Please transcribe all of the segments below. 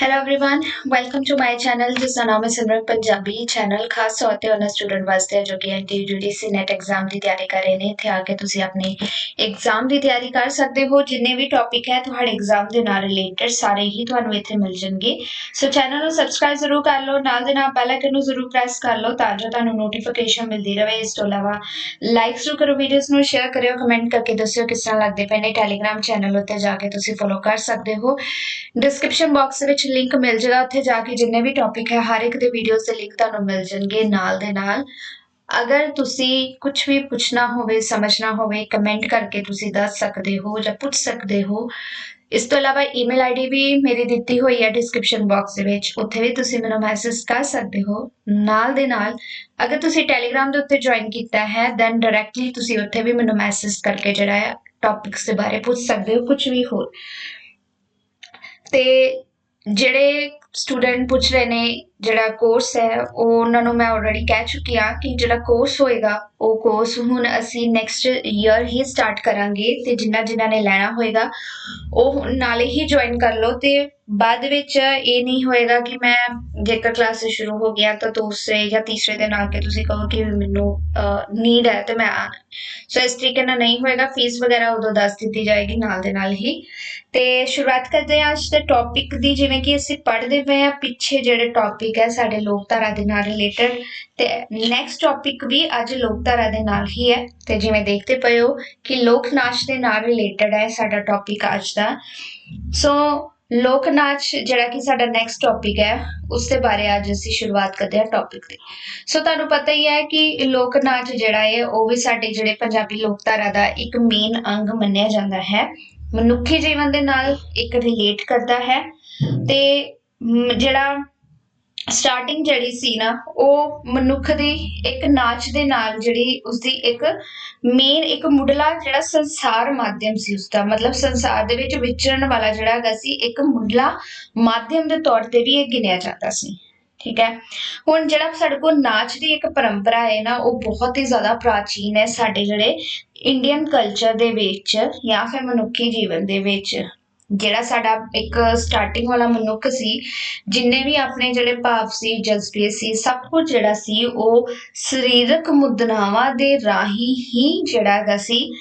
hello everyone welcome to my channel ਜਿਸ ਦਾ ਨਾਮ ਹੈ ਸਿਮਰਨ ਪੰਜਾਬੀ ਚੈਨਲ ਖਾਸ ਤੌਰ ਤੇ ਉਹਨਾਂ ਸਟੂਡੈਂਟ ਵਾਸਤੇ ਹੈ ਜੋ ਕਿ ਐਨਟੀਯੂਡੀਸੀ ਨੈਟ ਐਗਜ਼ਾਮ ਦੀ ਤਿਆਰੀ ਕਰ ਰਹੇ ਨੇ ਇੱਥੇ ਆ ਕੇ ਤੁਸੀਂ ਆਪਣੀ ਐਗਜ਼ਾਮ ਦੀ ਤਿਆਰੀ ਕਰ ਸਕਦੇ ਹੋ ਜਿੰਨੇ ਵੀ ਟੌਪਿਕ ਹੈ ਤੁਹਾਡੇ ਐਗਜ਼ਾਮ ਦੇ ਨਾਲ ਰਿਲੇਟਡ ਸਾਰੇ ਹੀ ਤੁਹਾਨੂੰ ਇੱਥੇ ਮਿਲ ਜਾਣਗੇ ਸੋ ਚੈਨਲ ਨੂੰ ਸਬਸਕ੍ਰਾਈਬ ਜ਼ਰੂਰ ਕਰ ਲਓ ਨਾਲ ਦੇ ਨਾਲ ਬੈਲ ਆਈਕਨ ਨੂੰ ਜ਼ਰੂਰ ਪ੍ਰੈਸ ਕਰ ਲਓ ਤਾਂ ਜੋ ਤੁਹਾਨੂੰ ਨੋਟੀਫਿਕੇਸ਼ਨ ਮਿਲਦੀ ਰਹੇ ਇਸ ਤੋਂ ਇਲਾਵਾ ਲਾਈਕ ਜ਼ਰੂਰ ਕਰੋ ਵੀਡੀਓਜ਼ ਨੂੰ ਸ਼ੇਅਰ ਕਰਿਓ ਕਮੈਂਟ ਕਰਕੇ ਦੱਸਿਓ ਕਿਸ ਤਰ੍ਹਾਂ ਲੱਗਦੇ ਪਏ ਨੇ ਟੈਲੀਗ੍ਰਾਮ ਚੈਨਲ ਉੱਤੇ ਜਾ ਕੇ ਤੁਸੀਂ ਫੋਲੋ ਕਰ ਸਕਦੇ ਹੋ ਡਿਸਕ੍ਰਿਪਸ਼ਨ ਬਾਕਸ ਵਿੱਚ ਲਿੰਕ ਮਿਲ ਜਾਏਗਾ ਉੱਥੇ ਜਾ ਕੇ ਜਿੰਨੇ ਵੀ ਟੌਪਿਕ ਹੈ, ਹਰ ਇੱਕ ਦੇ ਵੀਡੀਓਜ਼ ਦੇ ਲਿੰਕ ਤੁਹਾਨੂੰ ਮਿਲ ਜਾਣਗੇ ਨਾਲ ਦੇ ਨਾਲ। ਅਗਰ ਤੁਸੀਂ ਕੁਝ ਵੀ ਪੁੱਛਣਾ ਹੋਵੇ, ਸਮਝਣਾ ਹੋਵੇ ਕਮੈਂਟ ਕਰਕੇ ਤੁਸੀਂ ਦੱਸ ਸਕਦੇ ਹੋ ਜਾਂ ਪੁੱਛ ਸਕਦੇ ਹੋ, ਇਸ ਤੋਂ ਇਲਾਵਾ ਈਮੇਲ ਆਈਡੀ ਵੀ ਮੇਰੀ ਦਿੱਤੀ ਹੋਈ ਹੈ ਡਿਸਕ੍ਰਿਪਸ਼ਨ ਬਾਕਸ ਦੇ ਵਿੱਚ, ਉੱਥੇ ਵੀ ਤੁਸੀਂ ਮੈਨੂੰ ਮੈਸੇਜ ਕਰ ਸਕਦੇ ਹੋ, ਨਾਲ ਦੇ ਨਾਲ। ਅਗਰ ਤੁਸੀਂ ਟੈਲੀਗ੍ਰਾਮ ਦੇ ਉੱਤੇ ਜੁਆਇਨ ਕੀਤਾ ਹੈ ਦੈਨ ਡਾਇਰੈਕਟਲੀ ਤੁਸੀਂ ਉੱਥੇ ਵੀ ਮੈਨੂੰ ਮੈਸੇਜ ਕਰਕੇ ਜਿਹੜਾ ਹੈ ਟੌਪਿਕਸ ਦੇ ਬਾਰੇ ਪੁੱਛ ਸਕਦੇ ਹੋ ਕੁਝ ਵੀ ਹੋਰ। ਤੇ ਜਿਹੜੇ ਸਟੂਡੈਂਟ ਪੁੱਛ ਰਹੇ ਨੇ ਜਿਹੜਾ ਕੋਰਸ ਹੈ, ਉਹ ਉਹਨਾਂ ਨੂੰ ਮੈਂ ਆਲਰੇਡੀ ਕਹਿ ਚੁੱਕੀ ਆ ਕਿ ਜਿਹੜਾ ਕੋਰਸ ਹੋਏਗਾ, ਉਹ ਕੋਰਸ ਹੁਣ ਅਸੀਂ ਨੈਕਸਟ ਈਅਰ ਹੀ ਸਟਾਰਟ ਕਰਾਂਗੇ ਤੇ ਜਿੰਨਾ ਜਿਨ੍ਹਾਂ ਨੇ ਲੈਣਾ ਹੋਏਗਾ, ਉਹ ਨਾਲੇ ਹੀ ਜੁਆਇਨ ਕਰ ਲਓ ਤੇ ਬਾਅਦ ਵਿੱਚ ਇਹ ਨਹੀਂ ਹੋਏਗਾ ਕਿ ਮੈਂ ਜੇਕਰ ਕਲਾਸ ਸ਼ੁਰੂ ਹੋ ਗਿਆ ਤਾਂ ਦੂਸਰੇ ਜਾਂ ਤੀਸਰੇ ਦਿਨ ਆ ਕੇ ਤੁਸੀਂ ਕਹੋ ਕਿ ਮੈਨੂੰ ਨੀਡ ਹੈ ਤੇ ਮੈਂ ਆਣਾ ਸੋ ਇਸ ਤਰੀਕੇ ਨਾਲ ਨਹੀਂ ਹੋਏਗਾ ਫੀਸ ਵਗੈਰਾ ਉਦੋਂ ਦੱਸ ਦਿੱਤੀ ਜਾਏਗੀ ਨਾਲ ਦੇ ਨਾਲ ਹੀ। ਤੇ ਸ਼ੁਰੂਆਤ ਕਰਦੇ ਹਾਂ ਅੱਜ ਦੇ ਟੌਪਿਕ ਦੀ, ਜਿਵੇਂ ਕਿ ਅਸੀਂ ਪੜ੍ਹਦੇ ਪਏ ਆ ਪਿੱਛੇ ਜਿਹੜੇ ਟੌਪਿਕ ਹੈ ਸਾਡੇ ਲੋਕਧਾਰਾ ਦੇ ਨਾਲ ਰਿਲੇਟਡ ਤੇ ਨੈਕਸਟ ਟੌਪਿਕ ਵੀ ਅੱਜ ਲੋਕਧਾਰਾ ਦੇ ਨਾਲ ਹੀ ਹੈ ਤੇ ਜਿਵੇਂ ਦੇਖਦੇ ਪਏ ਹੋ ਕਿ ਲੋਕ ਨਾਚ ਦੇ ਨਾਲ ਰਿਲੇਟਡ ਹੈ ਸਾਡਾ ਟੌਪਿਕ ਅੱਜ ਦਾ। ਸੋ ਲੋਕ ਨਾਚ ਜਿਹੜਾ ਕਿ ਸਾਡਾ ਨੈਕਸਟ ਟੌਪਿਕ ਹੈ ਉਸ ਦੇ ਬਾਰੇ ਅੱਜ ਅਸੀਂ ਸ਼ੁਰੂਆਤ ਕਰਦੇ ਹਾਂ ਟੌਪਿਕ ਦੀ। ਸੋ ਤੁਹਾਨੂੰ ਪਤਾ ਹੀ ਹੈ ਕਿ ਲੋਕ ਨਾਚ ਜਿਹੜਾ ਹੈ, ਉਹ ਵੀ ਸਾਡੇ ਜਿਹੜੇ ਪੰਜਾਬੀ ਲੋਕਧਾਰਾ ਦਾ ਇੱਕ ਮੇਨ ਅੰਗ ਮੰਨਿਆ ਜਾਂਦਾ ਹੈ। ਮਨੁੱਖੀ ਜੀਵਨ ਦੇ ਨਾਲ ਇੱਕ ਰਿਲੇਟ ਕਰਦਾ ਹੈ ਤੇ ਜਿਹੜਾ ਸਟਾਰਟਿੰਗ ਜਿਹੜੀ ਸੀ ਨਾ, ਉਹ ਮਨੁੱਖ ਦੀ ਇੱਕ ਨਾਚ ਦੇ ਨਾਲ ਜਿਹੜੀ ਉਸਦੀ ਇੱਕ ਮੇਨ ਇੱਕ ਮੁੱਢਲਾ ਜਿਹੜਾ ਸੰਸਾਰ ਮਾਧਿਅਮ ਸੀ ਉਸਦਾ। ਮਤਲਬ ਸੰਸਾਰ ਦੇ ਵਿੱਚ ਵਿਚਰਨ ਵਾਲਾ ਜਿਹੜਾ ਹੈਗਾ ਸੀ, ਇੱਕ ਮੁੱਢਲਾ ਮਾਧਿਅਮ ਦੇ ਤੌਰ ਤੇ ਵੀ ਇਹ ਗਿਣਿਆ ਜਾਂਦਾ ਸੀ। ਠੀਕ ਹੈ? ਹੁਣ ਜਿਹੜਾ ਸਾਡੇ ਕੋਲ ਨਾਚ ਦੀ ਇੱਕ ਪਰੰਪਰਾ ਹੈ ਨਾ, ਉਹ ਬਹੁਤ ਹੀ ਜ਼ਿਆਦਾ ਪ੍ਰਾਚੀਨ ਹੈ ਸਾਡੇ ਜਿਹੜੇ ਇੰਡੀਅਨ ਕਲਚਰ ਦੇ ਵਿੱਚ ਜਾਂ ਫਿਰ ਮਨੁੱਖੀ ਜੀਵਨ ਦੇ ਵਿੱਚ। ਜਿਹੜਾ ਸਾਡਾ ਇੱਕ ਸਟਾਰਟਿੰਗ ਵਾਲਾ ਮਨੁੱਖ ਸੀ, ਜਿੰਨੇ ਵੀ ਆਪਣੇ ਜਿਹੜੇ ਭਾਵ ਸੀ ਜਜ਼ਬੇ ਸੀ, ਸਭ ਕੁਝ ਜਿਹੜਾ ਸੀ, ਉਹ ਸਰੀਰਕ ਮੁਦਨਾਵਾਂ ਦੇ ਰਾਹੀਂ ਹੀ ਜਿਹੜਾ ਹੈਗਾ ਸੀ,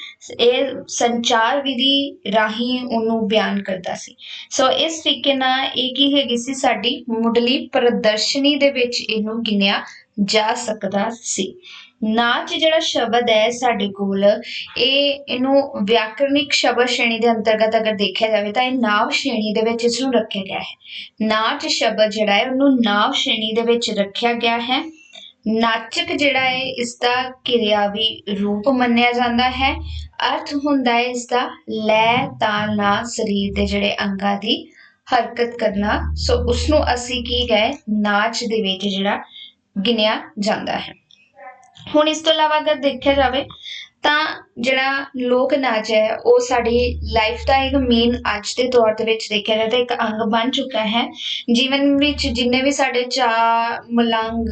ਇਹ ਸੰਚਾਰ ਵਿਧੀ ਰਾਹੀਂ ਉਹਨੂੰ ਬਿਆਨ ਕਰਦਾ ਸੀ। ਸੋ ਇਸ ਤਰੀਕੇ ਨਾਲ ਇਹ ਕੀ ਹੈਗੀ ਸੀ ਸਾਡੀ ਮੁੱਢਲੀ ਪ੍ਰਦਰਸ਼ਨੀ ਦੇ ਵਿੱਚ ਇਹਨੂੰ ਗਿਣਿਆ ਜਾ ਸਕਦਾ ਸੀ। ਨਾਚ ਜਿਹੜਾ ਸ਼ਬਦ ਹੈ ਸਾਡੇ ਕੋਲ, ਇਹ ਇਹਨੂੰ ਵਿਆਕਰਨਿਕ ਸ਼ਬਦ ਸ਼੍ਰੇਣੀ ਦੇ ਅੰਤਰਗਤ ਅਗਰ ਦੇਖਿਆ ਜਾਵੇ ਤਾਂ ਇਹ ਨਾਵ ਸ਼੍ਰੇਣੀ ਦੇ ਵਿੱਚ ਇਸ ਨੂੰ ਰੱਖਿਆ ਗਿਆ ਹੈ। ਨਾਚ ਸ਼ਬਦ ਜਿਹੜਾ ਹੈ ਉਹਨੂੰ ਨਾਵ ਸ਼੍ਰੇਣੀ ਦੇ ਵਿੱਚ ਰੱਖਿਆ ਗਿਆ ਹੈ। ਨਾਚਕ ਜਿਹੜਾ ਹੈ ਇਸ ਦਾ ਕਿਰਿਆਵੀ ਰੂਪ ਮੰਨਿਆ ਜਾਂਦਾ ਹੈ। ਅਰਥ ਹੁੰਦਾ ਹੈ ਇਸ ਦਾ ਲੈ ਤਾਲ ਨਾਲ ਸਰੀਰ ਦੇ ਜਿਹੜੇ ਅੰਗਾਂ ਦੀ ਹਰਕਤ ਕਰਨਾ। ਸੋ ਉਸ ਨੂੰ ਅਸੀਂ ਕੀ ਗਏ ਨਾਚ ਦੇ ਵਿੱਚ ਜਿਹੜਾ ਗਿਣਿਆ ਜਾਂਦਾ ਹੈ। ਹੁਣ ਇਸ ਤੋਂ ਇਲਾਵਾ ਅਗਰ ਦੇਖਿਆ ਜਾਵੇ ਤਾਂ ਜਿਹੜਾ ਲੋਕ ਨਾਚ ਹੈ, ਉਹ ਸਾਡੀ ਲਾਈਫ ਦਾ ਇੱਕ ਮੇਨ ਅੱਜ ਦੇ ਦੌਰ ਦੇ ਵਿੱਚ ਦੇਖਿਆ ਜਾਂਦਾ ਇੱਕ ਅੰਗ ਬਣ ਚੁੱਕਾ ਹੈ। ਜੀਵਨ ਵਿੱਚ ਜਿੰਨੇ ਵੀ ਸਾਡੇ ਚਾ ਮਲੰਗ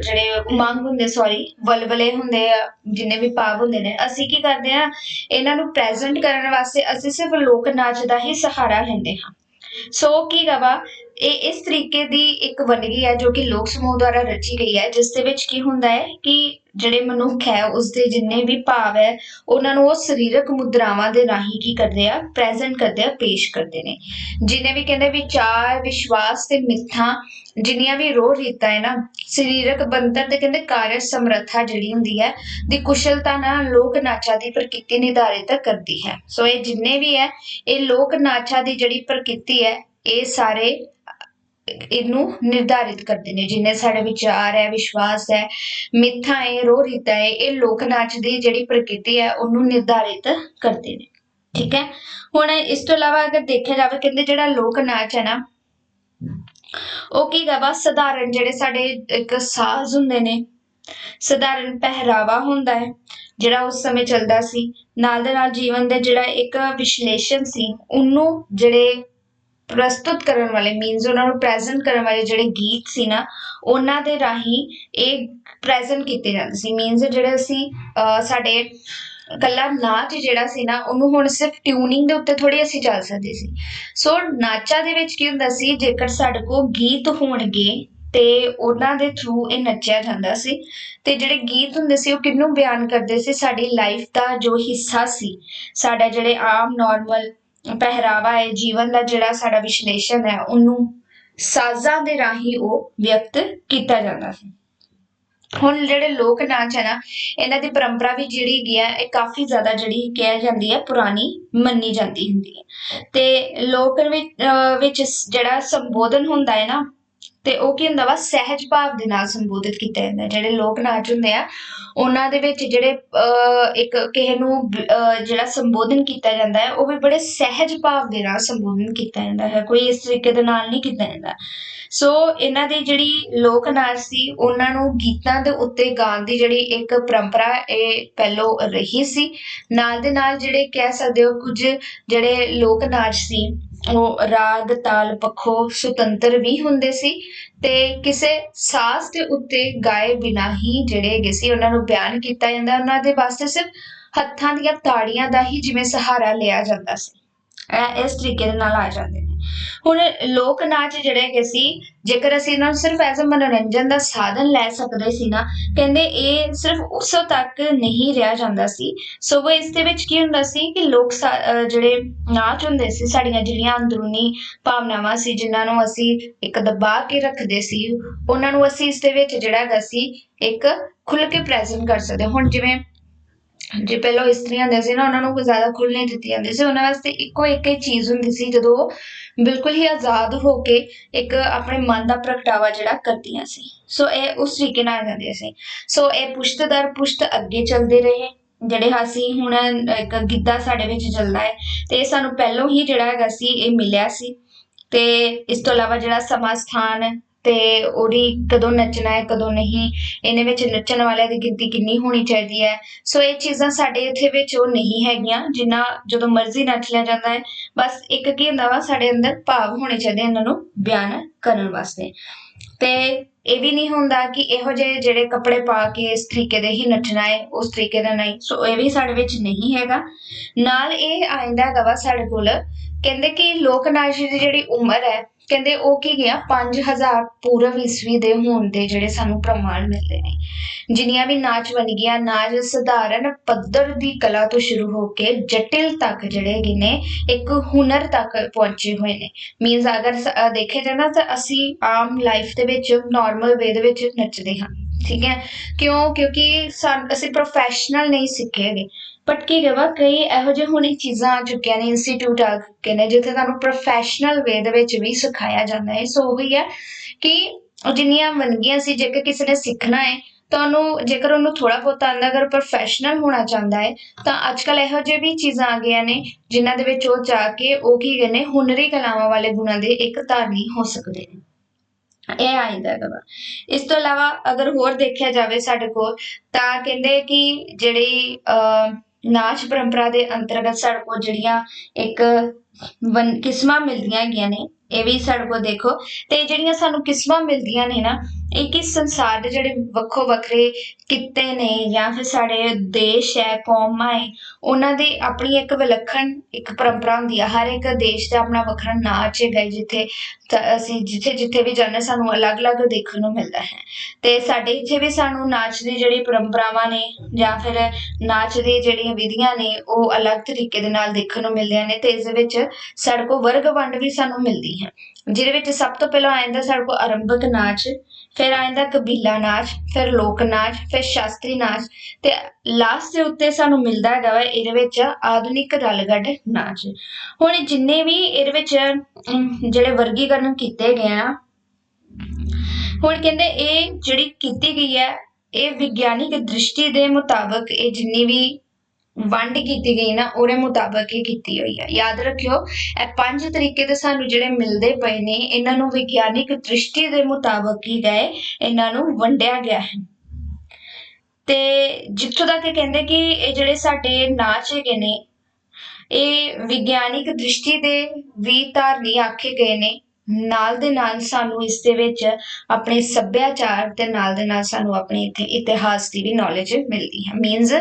ਜਿਹੜੇ ਉਮੰਗ ਹੁੰਦੇ ਸੌਰੀ ਬਲਬਲੇ ਹੁੰਦੇ ਆ, ਜਿੰਨੇ ਵੀ ਭਾਵ ਹੁੰਦੇ ਨੇ, ਅਸੀਂ ਕੀ ਕਰਦੇ ਆ ਇਹਨਾਂ ਨੂੰ ਪ੍ਰੈਜ਼ੈਂਟ ਕਰਨ ਵਾਸਤੇ ਅਸੀਂ ਸਿਰਫ ਲੋਕ ਨਾਚ ਦਾ ਹੀ ਸਹਾਰਾ ਲੈਂਦੇ ਹਾਂ। ਸੋ ਕੀ ਗਵਾ ਇਹ ਇਸ ਤਰੀਕੇ ਦੀ ਇੱਕ ਵੰਨਗੀ ਹੈ ਜੋ ਕਿ ਲੋਕ ਸਮੂਹ ਦੁਆਰਾ ਰਚੀ ਗਈ ਹੈ, ਜਿਸ ਦੇ ਵਿੱਚ ਕੀ ਹੁੰਦਾ ਹੈ ਕਿ ਜਿਹੜੇ ਮਨੁੱਖ ਹੈ ਉਸ ਦੇ ਜਿੰਨੇ ਵੀ ਭਾਵ ਹੈ, ਉਹਨਾਂ ਨੂੰ ਉਹ ਸਰੀਰਕ ਮੁਦਰਾਵਾਂ ਦੇ ਰਾਹੀਂ ਕੀ ਕਰਦੇ ਆ ਪ੍ਰੈਜ਼ੈਂਟ ਕਰਦੇ ਆ, ਪੇਸ਼ ਕਰਦੇ ਨੇ। ਜਿਨੇ ਵੀ ਕਹਿੰਦੇ ਵਿਚਾਰ ਵਿਸ਼ਵਾਸ ਤੇ ਮਿੱਥਾਂ, ਜਿੰਨੀਆਂ ਵੀ ਰੋਹ ਰੀਤਾਂ ਹੈ ਨਾ, ਸਰੀਰਕ ਬੰਧਨ ਤੇ ਕਹਿੰਦੇ ਕਾਰਜ ਸਮਰੱਥਾ ਜਿਹੜੀ ਹੁੰਦੀ ਹੈ, ਦੀ ਕੁਸ਼ਲਤਾ ਨਾਲ ਲੋਕ ਨਾਚਾਂ ਦੀ ਪ੍ਰਕਿਰਤੀ ਨਿਰਧਾਰਿਤ ਕਰਦੀ ਹੈ। ਸੋ ਇਹ ਜਿੰਨੇ ਵੀ ਹੈ, ਇਹ ਲੋਕ ਨਾਚਾਂ ਦੀ ਜਿਹੜੀ ਪ੍ਰਕਿਰਤੀ ਹੈ, ਇਹ ਸਾਰੇ ਇਹਨੂੰ ਨਿਰਧਾਰਿਤ ਕਰਦੇ ਨੇ ਜਿੰਨੇ ਸਾਡੇ ਵਿਚਾਰ ਹੈ, ਵਿਸ਼ਵਾਸ ਹੈ, ਮਿੱਥਾ ਹੈ ਰੋ ਰੀਤਾ ਹੈ, ਇਹ ਲੋਕ ਨਾਚ ਦੀ ਜਿਹੜੀ ਪ੍ਰਕਿਰਤੀ ਹੈ, ਉਹਨੂੰ ਨਿਰਧਾਰਿਤ ਕਰਦੇ ਨੇ। ਠੀਕ ਹੈ? ਹੁਣ ਇਸ ਤੋਂ ਇਲਾਵਾ ਅਗਰ ਦੇਖਿਆ ਜਾਵੇ, ਕਹਿੰਦੇ ਜਿਹੜਾ ਲੋਕ ਨਾਚ ਹੈ ਨਾ, ਉਹ ਕੀ ਗਾ ਬਸ ਸਧਾਰਨ ਜਿਹੜੇ ਸਾਡੇ ਇੱਕ ਸਾਜ਼ ਹੁੰਦੇ ਨੇ, ਸਧਾਰਨ ਪਹਿਰਾਵਾ ਹੁੰਦਾ ਹੈ, ਜਿਹੜਾ ਉਸ ਸਮੇਂ ਚੱਲਦਾ ਸੀ। ਨਾਲ ਦੇ ਨਾਲ ਜੀਵਨ ਦੇ ਜਿਹੜਾ ਇੱਕ ਵਿਸ਼ਲੇਸ਼ਣ ਸੀ, ਉਹਨੂੰ ਜਿਹੜੇ ਪ੍ਰਸਤੁਤ ਕਰਨ ਵਾਲੇ ਮੀਨਸ ਉਹਨਾਂ ਨੂੰ ਪ੍ਰੈਜ਼ੈਂਟ ਕਰਨ ਵਾਲੇ ਜਿਹੜੇ ਗੀਤ ਸੀ ਨਾ, ਉਹਨਾਂ ਦੇ ਰਾਹੀਂ ਇਹ ਪ੍ਰੈਜ਼ੈਂਟ ਕੀਤੇ ਜਾਂਦੇ ਸੀ। ਮੀਨਸ ਜਿਹੜੇ ਅਸੀਂ ਸਾਡੇ ਕੱਲਾ ਨਾਚ ਜਿਹੜਾ ਸੀ ਨਾ, ਉਹਨੂੰ ਹੁਣ ਸਿਰਫ ਟਿਊਨਿੰਗ ਦੇ ਉੱਤੇ ਥੋੜੀ ਅਸੀਂ ਚੱਲ ਸਕਦੇ ਸੀ। ਸੋ ਨਾਚਾਂ ਦੇ ਵਿੱਚ ਕੀ ਹੁੰਦਾ ਸੀ, ਜੇਕਰ ਸਾਡੇ ਕੋਲ ਗੀਤ ਹੋਣਗੇ ਤੇ ਉਹਨਾਂ ਦੇ ਥਰੂ ਇਹ ਨੱਚਿਆ ਜਾਂਦਾ ਸੀ ਤੇ ਜਿਹੜੇ ਗੀਤ ਹੁੰਦੇ ਸੀ, ਉਹ ਕਿਹਨੂੰ ਬਿਆਨ ਕਰਦੇ ਸੀ? ਸਾਡੀ ਲਾਈਫ ਦਾ ਜੋ ਹਿੱਸਾ ਸੀ, ਸਾਡਾ ਜਿਹੜੇ ਆਮ ਨਾਰਮਲ ਪਹਿਰਾਵਾ ਹੈ, ਜੀਵਨ ਦਾ ਜਿਹੜਾ ਸਾਡਾ ਵਿਸ਼ਲੇਸ਼ਣ ਹੈ, ਉਹਨੂੰ ਸਾਜ਼ਾਂ ਦੇ ਰਾਹੀਂ ਉਹ ਵਿਅਕਤ ਕੀਤਾ ਜਾਂਦਾ ਸੀ। ਹੁਣ ਜਿਹੜੇ ਲੋਕ ਨਾਚ ਹੈ ਨਾ, ਇਹਨਾਂ ਦੀ ਪਰੰਪਰਾ ਵੀ ਜਿਹੜੀ ਹੈਗੀ ਹੈ ਇਹ ਕਾਫੀ ਜ਼ਿਆਦਾ ਜਿਹੜੀ ਕਿਹਾ ਜਾਂਦੀ ਹੈ ਪੁਰਾਣੀ ਮੰਨੀ ਜਾਂਦੀ ਹੁੰਦੀ ਹੈ। ਤੇ ਲੋਕ ਵਿੱਚ, ਅਹ ਵਿੱਚ ਜਿਹੜਾ ਸੰਬੋਧਨ ਹੁੰਦਾ ਹੈ ਨਾ ਤੇ ਉਹ ਕੀ ਹੁੰਦਾ ਵਾ? ਸਹਿਜ ਭਾਵ ਦੇ ਨਾਲ ਸੰਬੋਧਿਤ ਕੀਤਾ ਜਾਂਦਾ ਜਿਹੜੇ ਲੋਕ ਨਾਚ ਹੁੰਦੇ ਆ, ਉਹਨਾਂ ਦੇ ਵਿੱਚ ਜਿਹੜੇ ਇੱਕ ਕਿਸੇ ਨੂੰ ਜਿਹੜਾ ਸੰਬੋਧਨ ਕੀਤਾ ਜਾਂਦਾ ਹੈ, ਉਹ ਵੀ ਬੜੇ ਸਹਿਜ ਭਾਵ ਦੇ ਨਾਲ ਸੰਬੋਧਨ ਕੀਤਾ ਜਾਂਦਾ ਹੈ। ਕੋਈ ਇਸ ਤਰੀਕੇ ਦੇ ਨਾਲ ਨਹੀਂ ਕੀਤਾ ਜਾਂਦਾ। ਸੋ ਇਹਨਾਂ ਦੀ ਜਿਹੜੀ ਲੋਕ ਨਾਚ ਸੀ, ਉਹਨਾਂ ਨੂੰ ਗੀਤਾਂ ਦੇ ਉੱਤੇ ਗਾਉਣ ਦੀ ਜਿਹੜੀ ਇੱਕ ਪਰੰਪਰਾ ਇਹ ਪਹਿਲੋਂ ਰਹੀ ਸੀ। ਨਾਲ ਦੇ ਨਾਲ ਜਿਹੜੇ ਕਹਿ ਸਕਦੇ ਹੋ ਕੁਝ ਜਿਹੜੇ ਲੋਕ ਨਾਚ ਸੀ ਉਹ ਰਾਗ, ਤਾਲ, ਪੱਖੋਂ ਸੁਤੰਤਰ ਵੀ ਹੁੰਦੇ ਸੀ ਤੇ ਕਿਸੇ ਸਾਜ਼ ਦੇ ਉੱਤੇ ਗਾਏ ਬਿਨਾਂ ਹੀ ਜਿਹੜੇ ਹੈਗੇ ਸੀ ਉਹਨਾਂ ਨੂੰ ਬਿਆਨ ਕੀਤਾ ਜਾਂਦਾ ਉਹਨਾਂ ਦੇ ਵਾਸਤੇ ਸਿਰਫ ਹੱਥਾਂ ਦੀਆਂ ਤਾੜੀਆਂ ਦਾ ਹੀ ਜਿਵੇਂ ਸਹਾਰਾ ਲਿਆ ਜਾਂਦਾ ਸੀ। ਇਸ ਤਰੀਕੇ ਦੇ ਨਾਲ ਆ ਜਾਂਦੇ ਨੇ ਹੁਣ ਲੋਕ ਨਾਚ ਜਿਹੜੇ ਹੈਗੇ ਸੀ, ਜੇਕਰ ਅਸੀਂ ਇਹਨਾਂ ਨੂੰ ਸਿਰਫ ਐਜ਼ ਅ ਮਨੋਰੰਜਨ ਦਾ ਸਾਧਨ ਲੈ ਸਕਦੇ ਸੀ ਨਾ, ਕਹਿੰਦੇ ਇਹ ਸਿਰਫ ਉਸੋਂ ਤੱਕ ਨਹੀਂ ਰਿਹਾ ਜਾਂਦਾ ਸੀ। ਸਗੋਂ ਉਹ ਇਸ ਦੇ ਵਿੱਚ ਕੀ ਹੁੰਦਾ ਸੀ ਕਿ ਲੋਕ ਜਿਹੜੇ ਨਾਚ ਹੁੰਦੇ ਸੀ, ਸਾਡੀਆਂ ਜਿਹੜੀਆਂ ਅੰਦਰੂਨੀ ਭਾਵਨਾਵਾਂ ਸੀ, ਜਿਨ੍ਹਾਂ ਨੂੰ ਅਸੀਂ ਇੱਕ ਦਬਾ ਕੇ ਰੱਖਦੇ ਸੀ, ਉਹਨਾਂ ਨੂੰ ਅਸੀਂ ਇਸ ਦੇ ਵਿੱਚ ਜਿਹੜਾ ਹੈਗਾ ਸੀ, ਇੱਕ ਖੁੱਲ ਕੇ ਪ੍ਰੈਜ਼ੈਂਟ ਕਰ ਸਕਦੇ ਹੁਣ ਜਿਵੇਂ ਜੇ ਪਹਿਲਾਂ ਇਸਤਰੀਆਂ ਹੁੰਦੀਆਂ ਸੀ ਨਾ, ਉਹਨਾਂ ਨੂੰ ਕੋਈ ਜ਼ਿਆਦਾ ਖੁੱਲ੍ਹ ਨਹੀਂ ਦਿੱਤੀ ਜਾਂਦੀ ਸੀ। ਉਹਨਾਂ ਵਾਸਤੇ ਇੱਕੋ ਇੱਕ ਹੀ ਚੀਜ਼ ਹੁੰਦੀ ਸੀ, ਜਦੋਂ ਉਹ ਬਿਲਕੁਲ ਹੀ ਆਜ਼ਾਦ ਹੋ ਕੇ ਇੱਕ ਆਪਣੇ ਮਨ ਦਾ ਪ੍ਰਗਟਾਵਾ ਜਿਹੜਾ ਕਰਦੀਆਂ ਸੀ। ਸੋ ਇਹ ਉਸ ਤਰੀਕੇ ਨਾਲ ਜਾਂਦੀਆਂ ਸੀ। ਸੋ ਇਹ ਪੁਸ਼ਤ ਦਰ ਪੁਸ਼ਤ ਅੱਗੇ ਚੱਲਦੇ ਰਹੇ। ਜਿਹੜੇ ਅਸੀਂ ਹੁਣ, ਇੱਕ ਗਿੱਧਾ ਸਾਡੇ ਵਿੱਚ ਚੱਲਦਾ ਹੈ, ਤੇ ਇਹ ਸਾਨੂੰ ਪਹਿਲੋਂ ਹੀ ਜਿਹੜਾ ਹੈਗਾ ਸੀ, ਇਹ ਮਿਲਿਆ ਸੀ। ਤੇ ਇਸ ਤੋਂ ਇਲਾਵਾ ਜਿਹੜਾ ਸਮਾਂ ਸਥਾਨ ਤੇ ਉਹਦੀ ਕਦੋਂ ਨੱਚਣਾ ਹੈ, ਕਦੋਂ ਨਹੀਂ, ਇਹਨੇ ਵਿੱਚ ਨੱਚਣ ਵਾਲਿਆਂ ਦੀ ਗਿਣਤੀ ਕਿੰਨੀ ਹੋਣੀ ਚਾਹੀਦੀ ਹੈ। ਸੋ ਇਹ ਚੀਜ਼ਾਂ ਸਾਡੇ ਇੱਥੇ ਵਿੱਚ ਉਹ ਨਹੀਂ ਹੈਗੀਆਂ, ਜਿੰਨਾ ਜਦੋਂ ਮਰਜ਼ੀ ਨੱਚ ਲਿਆ ਜਾਂਦਾ ਹੈ। ਬਸ ਇੱਕ ਕੀ ਹੁੰਦਾ ਵਾ, ਸਾਡੇ ਅੰਦਰ ਭਾਵ ਹੋਣੇ ਚਾਹੀਦੇ ਇਹਨਾਂ ਨੂੰ ਬਿਆਨ ਕਰਨ ਵਾਸਤੇ। ਤੇ ਇਹ ਵੀ ਨਹੀਂ ਹੁੰਦਾ ਕਿ ਇਹੋ ਜਿਹੇ ਜਿਹੜੇ ਕੱਪੜੇ ਪਾ ਕੇ ਇਸ ਤਰੀਕੇ ਦੇ ਹੀ ਨੱਚਣਾ ਹੈ, ਉਸ ਤਰੀਕੇ ਦਾ ਨਹੀਂ। ਸੋ ਇਹ ਵੀ ਸਾਡੇ ਵਿੱਚ ਨਹੀਂ ਹੈਗਾ। ਨਾਲ ਇਹ ਆਇੰਦਾ ਹੈਗਾ ਵਾ ਸਾਡੇ ਕੋਲ, ਕਹਿੰਦੇ ਕਿ ਲੋਕ ਨਾਚ ਦੀ ਜਿਹੜੀ ਉਮਰ ਹੈ ਕਹਿੰਦੇ ਉਹ ਕੀ ਗਿਆ? 5000 ਪੂਰਵ ਈਸਵੀ ਦੇ ਹੋਣ ਦੇ ਜਿਹੜੇ ਸਾਨੂੰ ਪ੍ਰਮਾਣ ਮਿਲਦੇ ਨੇ। ਜਿੰਨੀਆਂ ਵੀ ਨਾਚ ਵੰਨਗੀਆਂ ਨਾਚ ਸਧਾਰਨ ਪੱਧਰ ਦੀ ਕਲਾ ਤੋਂ ਸ਼ੁਰੂ ਹੋ ਕੇ ਜਟਿਲ ਤੱਕ ਜਿਹੜੇ ਹੈਗੇ ਨੇ ਇੱਕ ਹੁਨਰ ਤੱਕ ਪਹੁੰਚੇ ਹੋਏ ਨੇ। ਮੀਨਸ ਅਗਰ ਸ- ਅ, ਦੇਖਿਆ ਜਾਏ ਨਾ ਤਾਂ ਅਸੀਂ ਆਮ ਲਾਈਫ ਦੇ ਵਿੱਚ ਨਾਰਮਲ ਵੇ ਦੇ ਵਿੱਚ ਨੱਚਦੇ ਹਾਂ। ਠੀਕ ਹੈ? ਕਿਉਂ? ਕਿਉਂਕਿ ਸਾਨ- ਅਸੀਂ ਪ੍ਰੋਫੈਸ਼ਨਲ ਨਹੀਂ ਸਿੱਖੇ ਹੈਗੇ। ਬਟ ਕੀ ਵਾ ਕਈ ਇਹੋ ਜਿਹੇ ਹੁਣ ਚੀਜ਼ਾਂ ਆ ਚੁੱਕੀਆਂ ਨੇ ਇੰਸਟੀਚਿਊਟ ਆ ਚੁੱਕੇ ਨੇ ਜਿੱਥੇ ਤੁਹਾਨੂੰ ਪ੍ਰੋਫੈਸ਼ਨਲ ਵੇ ਦੇ ਵਿੱਚ ਵੀ ਸਿਖਾਇਆ ਜਾਂਦਾ ਹੈ। ਸੋ ਉਹ ਹੈ ਕਿ ਜਿੰਨੀਆਂ ਵੰਨਗੀਆਂ ਸੀ ਜੇਕਰ ਕਿਸੇ ਨੇ ਸਿੱਖਣਾ ਹੈ ਤੁਹਾਨੂੰ ਜੇਕਰ ਉਹਨੂੰ ਥੋੜਾ ਬਹੁਤ ਆਉਂਦਾ ਅਗਰ ਪ੍ਰੋਫੈਸ਼ਨਲ ਹੋਣਾ ਚਾਹੁੰਦਾ ਹੈ ਤਾਂ ਅੱਜਕੱਲ ਇਹੋ ਜਿਹੇ ਵੀ ਚੀਜ਼ਾਂ ਆ ਗਈਆਂ ਨੇ ਜਿਨ੍ਹਾਂ ਦੇ ਵਿੱਚ ਉਹ ਜਾ ਕੇ ਉਹ ਕੀ ਕਹਿੰਦੇ ਹੁਨਰੀ ਕਲਾਵਾਂ ਵਾਲੇ ਗੁਣਾਂ ਦੇ ਇੱਕ ਧਾਰਨੀ ਹੋ ਸਕਦੇ ਨੇ। ਇਹ ਆਇੰਦਾ ਹੈਗਾ ਵਾ। ਇਸ ਤੋਂ ਇਲਾਵਾ ਅਗਰ ਹੋਰ ਦੇਖਿਆ ਜਾਵੇ ਸਾਡੇ ਕੋਲ ਤਾਂ ਕਹਿੰਦੇ ਕਿ ਜਿਹੜੀ ਅਹ, ਨਾਚ ਪਰੰਪਰਾ ਦੇ ਅੰਤਰਗਤ ਸਾਡੇ ਕੋਲ ਜਿਹੜੀਆਂ ਇੱਕ ਵਨ ਕਿਸਮਾਂ ਮਿਲਦੀਆਂ ਹੈਗੀਆਂ ਨੇ ਇਹ ਵੀ ਸਾਡੇ ਕੋਲ ਦੇਖੋ। ਤੇ ਜਿਹੜੀਆਂ ਸਾਨੂੰ ਕਿਸਮਾਂ ਮਿਲਦੀਆਂ ਨੇ ਨਾ ਇਹ ਕਿ ਸੰਸਾਰ ਦੇ ਜਿਹੜੇ ਵੱਖੋ ਵੱਖਰੇ ਕਿੱਤੇ ਨੇ ਜਾਂ ਫਿਰ ਸਾਡੇ ਦੇਸ਼ ਹੈ ਕੌਮਾਂ ਹੈ ਉਹਨਾਂ ਦੀ ਆਪਣੀ ਇੱਕ ਵਿਲੱਖਣ ਇੱਕ ਪਰੰਪਰਾ ਹੁੰਦੀ ਹੈ ਹਰ ਇੱਕ ਦੇਸ਼ ਦਾ ਆਪਣਾ ਵੱਖਰਾ ਨਾਚ ਹੈਗਾ ਹੈ, ਜਿੱਥੇ ਅਸੀਂ ਜਿੱਥੇ ਜਿੱਥੇ ਵੀ ਜਾਂਦੇ ਸਾਨੂੰ ਅਲੱਗ-ਅਲੱਗ ਦੇਖਣ ਨੂੰ ਮਿਲਦਾ ਹੈ। ਤੇ ਸਾਡੇ ਇੱਥੇ ਵੀ ਸਾਨੂੰ ਨਾਚ ਦੀ ਜਿਹੜੀ ਪਰੰਪਰਾਵਾਂ ਨੇ ਜਾਂ ਫਿਰ ਨਾਚ ਦੀ ਜਿਹੜੀਆਂ ਵਿਧੀਆਂ ਨੇ ਉਹ ਅਲੱਗ ਤਰੀਕੇ ਦੇ ਨਾਲ ਦੇਖਣ ਨੂੰ ਮਿਲਦੀਆਂ ਨੇ ਤੇ ਇਸ ਵਿੱਚ ਸਾਡੇ ਕੋਲ ਵਰਗ ਵੰਡ ਵੀ ਸਾਨੂੰ ਮਿਲਦੀ ਹੈ। ਜਿਹਦੇ ਵਿੱਚ ਸਭ ਤੋਂ ਪਹਿਲਾਂ ਆ ਜਾਂਦਾ ਸਾਡੇ ਕੋਲ ਆਰੰਭਕ ਨਾਚ, ਫਿਰ ਆ ਜਾਂਦਾ ਕਬੀਲਾ ਨਾਚ, ਫਿਰ ਲੋਕ ਨਾਚ, ਫਿਰ ਸ਼ਾਸਤਰੀ ਨਾਚ ਤੇ ਲਾਸਟ ਦੇ ਉੱਤੇ ਸਾਨੂੰ ਮਿਲਦਾ ਹੈਗਾ ਵਾ ਇਹਦੇ ਵਿੱਚ ਆਧੁਨਿਕ ਰਲਗੱਡ ਨਾਚ। ਹੁਣ ਜਿੰਨੇ ਵੀ ਇਹਦੇ ਵਿੱਚ ਜਿਹੜੇ ਵਰਗੀਕਰਨ ਕੀਤੇ ਗਏ ਆ, ਹੁਣ ਕਹਿੰਦੇ ਇਹ ਜਿਹੜੀ ਕੀਤੀ ਗਈ ਹੈ, ਇਹ ਵਿਗਿਆਨਿਕ ਦ੍ਰਿਸ਼ਟੀ ਦੇ ਮੁਤਾਬਕ ਇਹ ਜਿੰਨੀ ਵੀ ਵੰਡ ਕੀਤੀ ਗਈ ਨਾ, ਉਹਦੇ ਮੁਤਾਬਕ ਹੀ ਕੀਤੀ ਹੋਈ ਹੈ ਯਾਦ ਰੱਖਿਓ, ਇਹ ਪੰਜ ਤਰੀਕੇ ਦੇ ਸਾਨੂੰ ਜਿਹੜੇ ਮਿਲਦੇ ਪਏ ਨੇ, ਇਹਨਾਂ ਨੂੰ ਵਿਗਿਆਨਿਕ ਦ੍ਰਿਸ਼ਟੀ ਦੇ ਮੁਤਾਬਕ ਹੀ ਗਏ, ਇਹਨਾਂ ਨੂੰ ਵੰਡਿਆ ਗਿਆ ਹੈ। ਤੇ ਜਿੱਥੋਂ ਤੱਕ ਕਹਿੰਦੇ ਕਿ ਇਹ ਜਿਹੜੇ ਸਾਡੇ ਨਾਚ ਹੈਗੇ ਨੇ, ਇਹ ਵਿਗਿਆਨਿਕ ਦ੍ਰਿਸ਼ਟੀ ਦੇ ਵੀ ਧਾਰਨੀ ਆਖੇ ਗਏ ਨੇ, ਨਾਲ ਦੇ ਨਾਲ ਸਾਨੂੰ ਇਸ ਦੇ ਵਿੱਚ ਆਪਣੇ ਸੱਭਿਆਚਾਰ ਤੇ ਨਾਲ ਦੇ ਨਾਲ ਸਾਨੂੰ ਆਪਣੇ ਇੱਥੇ ਇਤਿਹਾਸ ਦੀ ਵੀ ਨੌਲੇਜ ਮਿਲਦੀ ਹੈ। ਮੀਨਸ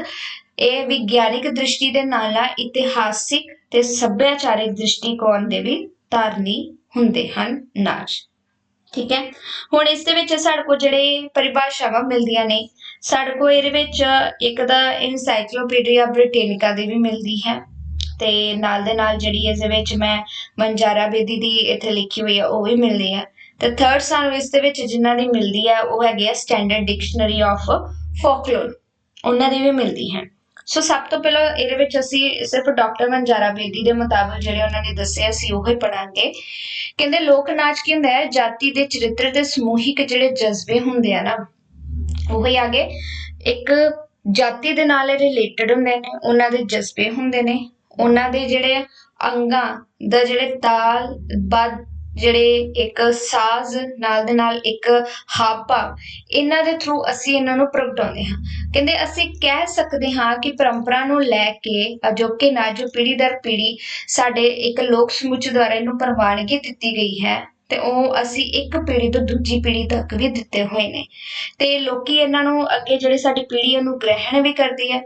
ਇਹ ਵਿਗਿਆਨਿਕ ਦ੍ਰਿਸ਼ਟੀ ਦੇ ਨਾਲ ਨਾਲ ਇਤਿਹਾਸਿਕ ਤੇ ਸੱਭਿਆਚਾਰਿਕ ਦ੍ਰਿਸ਼ਟੀਕੋਣ ਦੇ ਵੀ ਧਾਰਨੀ ਹੁੰਦੇ ਹਨ, ਨਾਚ। ਠੀਕ ਹੈ? ਹੁਣ ਇਸ ਦੇ ਵਿੱਚ ਸਾਡੇ ਕੋਲ ਜਿਹੜੇ ਪਰਿਭਾਸ਼ਾਵਾਂ ਮਿਲਦੀਆਂ ਨੇ, ਸਾਡੇ ਕੋਲ ਇਹਦੇ ਵਿੱਚ ਇੱਕ ਤਾਂ ਇਨਸਾਈਕਲੋਪੀਡੀਆ ਬ੍ਰਿਟੈਨਿਕਾ ਦੀ ਵੀ ਮਿਲਦੀ ਹੈ ਤੇ ਨਾਲ ਦੇ ਨਾਲ ਜਿਹੜੀ ਇਸ ਦੇ ਵਿੱਚ ਮੈਂ ਮੰਜਾਰਾ ਬੇਦੀ ਦੀ ਇੱਥੇ ਲਿਖੀ ਹੋਈ ਹੈ ਉਹ ਵੀ ਮਿਲਦੀ ਹੈ। ਤੇ ਥਰਡ ਸਾਨੂੰ ਇਸ ਦੇ ਵਿੱਚ ਜਿਨ੍ਹਾਂ ਦੀ ਮਿਲਦੀ ਹੈ, ਉਹ ਹੈਗੀ ਹੈ ਸਟੈਂਡਰਡ ਡਿਕਸ਼ਨਰੀ ਆਫ ਫੋਕਲੋਰ ਉਹਨਾਂ ਦੀ ਵੀ ਮਿਲਦੀ ਹੈ। ਸੋ ਸਭ ਤੋਂ ਪਹਿਲਾਂ ਇਹਦੇ ਵਿੱਚ ਅਸੀਂ ਸਿਰਫ ਡਾਕਟਰ ਮੰਜਾਰਾ ਬੇਦੀ ਦੇ ਮੁਤਾਬਕ ਜਿਹੜੇ ਉਹਨਾਂ ਨੇ ਦੱਸਿਆ ਸੀ ਉਹ ਹੀ ਪੜਾਂਗੇ ਕਹਿੰਦੇ, ਲੋਕ ਨਾਚ ਕੀ ਹੁੰਦਾ ਹੈ? ਜਾਤੀ ਦੇ ਚਰਿੱਤਰ ਤੇ ਸਮੂਹਿਕ ਜਿਹੜੇ ਜਜ਼ਬੇ ਹੁੰਦੇ ਆ ਨਾ, ਉਹ ਹੀ ਆਗੇ। ਇੱਕ ਜਾਤੀ ਦੇ ਨਾਲ ਰਿਲੇਟਡ ਹੁੰਦੇ ਨੇ, ਉਹਨਾਂ ਦੇ ਜਜ਼ਬੇ ਹੁੰਦੇ ਨੇ। ਉਹਨਾਂ ਦੇ ਜਿਹੜੇ ਅੰਗਾਂ ਦਾ ਜਿਹੜੇ ਤਾਲ ਬੱਧ ਜਿਹੜੇ ਇੱਕ ਸਾਜ਼ ਨਾਲ ਦੇ ਨਾਲ ਇੱਕ ਹਾਪਾ, ਇਹਨਾਂ ਦੇ ਥਰੂ ਅਸੀਂ ਇਹਨਾਂ ਨੂੰ ਪ੍ਰਗਟਾਉਂਦੇ ਹਾਂ। ਕਹਿੰਦੇ ਅਸੀਂ ਕਹਿ ਸਕਦੇ ਹਾਂ ਕਿ ਪਰੰਪਰਾ ਨੂੰ ਲੈ ਕੇ ਅਜੋਕੇ ਨਾਚ ਜੋ ਪੀੜ੍ਹੀ ਦਰ ਪੀੜ੍ਹੀ ਸਾਡੇ ਇੱਕ ਲੋਕ ਸਮੁੱਚ ਦੁਆਰਾ ਇਹਨੂੰ ਪ੍ਰਵਾਨਗੀ ਦਿੱਤੀ ਗਈ ਹੈ ਤੇ ਉਹ ਅਸੀਂ ਇੱਕ ਪੀੜ੍ਹੀ ਤੋਂ ਦੂਜੀ ਪੀੜ੍ਹੀ ਤੱਕ ਵੀ ਦਿੱਤੇ ਹੋਏ ਨੇ। ਤੇ ਲੋਕੀ ਇਹਨਾਂ ਨੂੰ ਅੱਗੇ ਜਿਹੜੀ ਸਾਡੀ ਪੀੜ੍ਹੀ ਉਹਨੂੰ ਗ੍ਰਹਿਣ ਵੀ ਕਰਦੀ ਹੈ,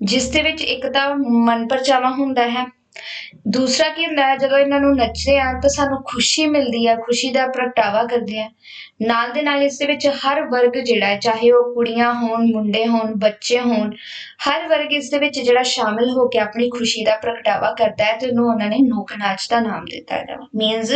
ਜਿਸ ਦੇ ਵਿੱਚ ਇੱਕ ਤਾਂ ਮਨਪਰਚਾਵਾ ਹੁੰਦਾ ਹੈ ਦੂਸਰਾ ਕੀ ਹੁੰਦਾ ਹੈ, ਜਦੋਂ ਇਹਨਾਂ ਨੂੰ ਨੱਚਦੇ ਆ ਤਾਂ ਸਾਨੂੰ ਖੁਸ਼ੀ ਮਿਲਦੀ ਹੈ, ਖੁਸ਼ੀ ਦਾ ਪ੍ਰਗਟਾਵਾ ਕਰਦੇ ਆ ਨਾਲ ਦੇ ਨਾਲ ਇਸ ਦੇ ਵਿੱਚ ਹਰ ਵਰਗ ਜਿਹੜਾ ਹੈ, ਚਾਹੇ ਉਹ ਕੁੜੀਆਂ ਹੋਣ, ਮੁੰਡੇ ਹੋਣ, ਬੱਚੇ ਹੋਣ, ਹਰ ਵਰਗ ਇਸ ਦੇ ਵਿੱਚ ਜਿਹੜਾ ਸ਼ਾਮਿਲ ਹੋ ਕੇ ਆਪਣੀ ਖੁਸ਼ੀ ਦਾ ਪ੍ਰਗਟਾਵਾ ਕਰਦਾ ਹੈ ਤੇ ਉਹਨੂੰ ਉਹਨਾਂ ਨੇ ਲੋਕ ਨਾਚ ਦਾ ਨਾਮ ਦਿੱਤਾ ਹੈ ਮੀਨਸ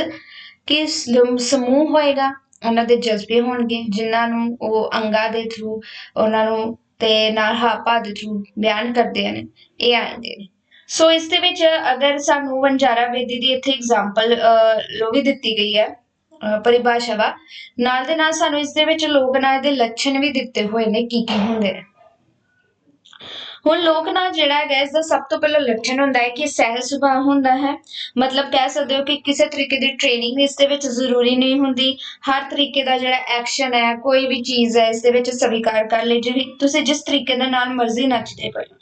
ਕਿ ਸਮੂਹ ਹੋਏਗਾ, ਉਹਨਾਂ ਦੇ ਜਜ਼ਬੇ ਹੋਣਗੇ, ਜਿਨ੍ਹਾਂ ਨੂੰ ਉਹ ਅੰਗਾਂ ਦੇ ਥਰੂ ਉਹਨਾਂ ਨੂੰ ਤੇ ਨਾਲ ਹਾਪਾ ਦੇ ਥਰੂ ਬਿਆਨ ਕਰਦੇ ਹਨ, ਇਹ ਆਉਂਦੇ ਨੇ। ਸੋ ਇਸ ਦੇ ਵਿੱਚ ਅਗਰ ਸਾਨੂੰ ਵੰਜਾਰਾ ਬੇਦੀ ਦੀ ਇੱਥੇ ਐਗਜ਼ਾਮਪਲ ਲੋ ਦਿੱਤੀ ਗਈ ਹੈ ਪਰਿਭਾਸ਼ਾ ਵਾ। ਨਾਲ ਦੇ ਨਾਲ ਸਾਨੂੰ ਇਸ ਦੇ ਵਿੱਚ ਲੋਕ ਨਾਚ ਦੇ ਲੱਛਣ ਵੀ ਦਿੱਤੇ ਹੋਏ ਨੇ, ਕੀ ਕੀ ਹੁੰਦੇ ਨੇ। ਹੁਣ ਲੋਕ ਨਾਚ ਜਿਹੜਾ ਹੈਗਾ, ਇਸ ਦਾ ਸਭ ਤੋਂ ਪਹਿਲਾ ਲੱਛਣ ਹੁੰਦਾ ਹੈ ਕਿ ਸਹਿਜ ਸੁਭਾਅ ਹੁੰਦਾ ਹੈ। ਮਤਲਬ ਕਹਿ ਸਕਦੇ ਹੋ ਕਿ ਕਿਸੇ ਤਰੀਕੇ ਦੀ ਟ੍ਰੇਨਿੰਗ ਇਸ ਦੇ ਵਿੱਚ ਜ਼ਰੂਰੀ ਨਹੀਂ ਹੁੰਦੀ। ਹਰ ਤਰੀਕੇ ਦਾ ਜਿਹੜਾ ਐਕਸ਼ਨ ਹੈ, ਕੋਈ ਵੀ ਚੀਜ਼ ਹੈ, ਇਸ ਦੇ ਵਿੱਚ ਸਵੀਕਾਰ ਕਰ ਲਈ। ਜਿਹੜੀ ਤੁਸੀਂ ਜਿਸ ਤਰੀਕੇ ਦੇ ਨਾਲ ਮਰਜ਼ੀ ਨੱਚਦੇ ਪਏ ਹੋ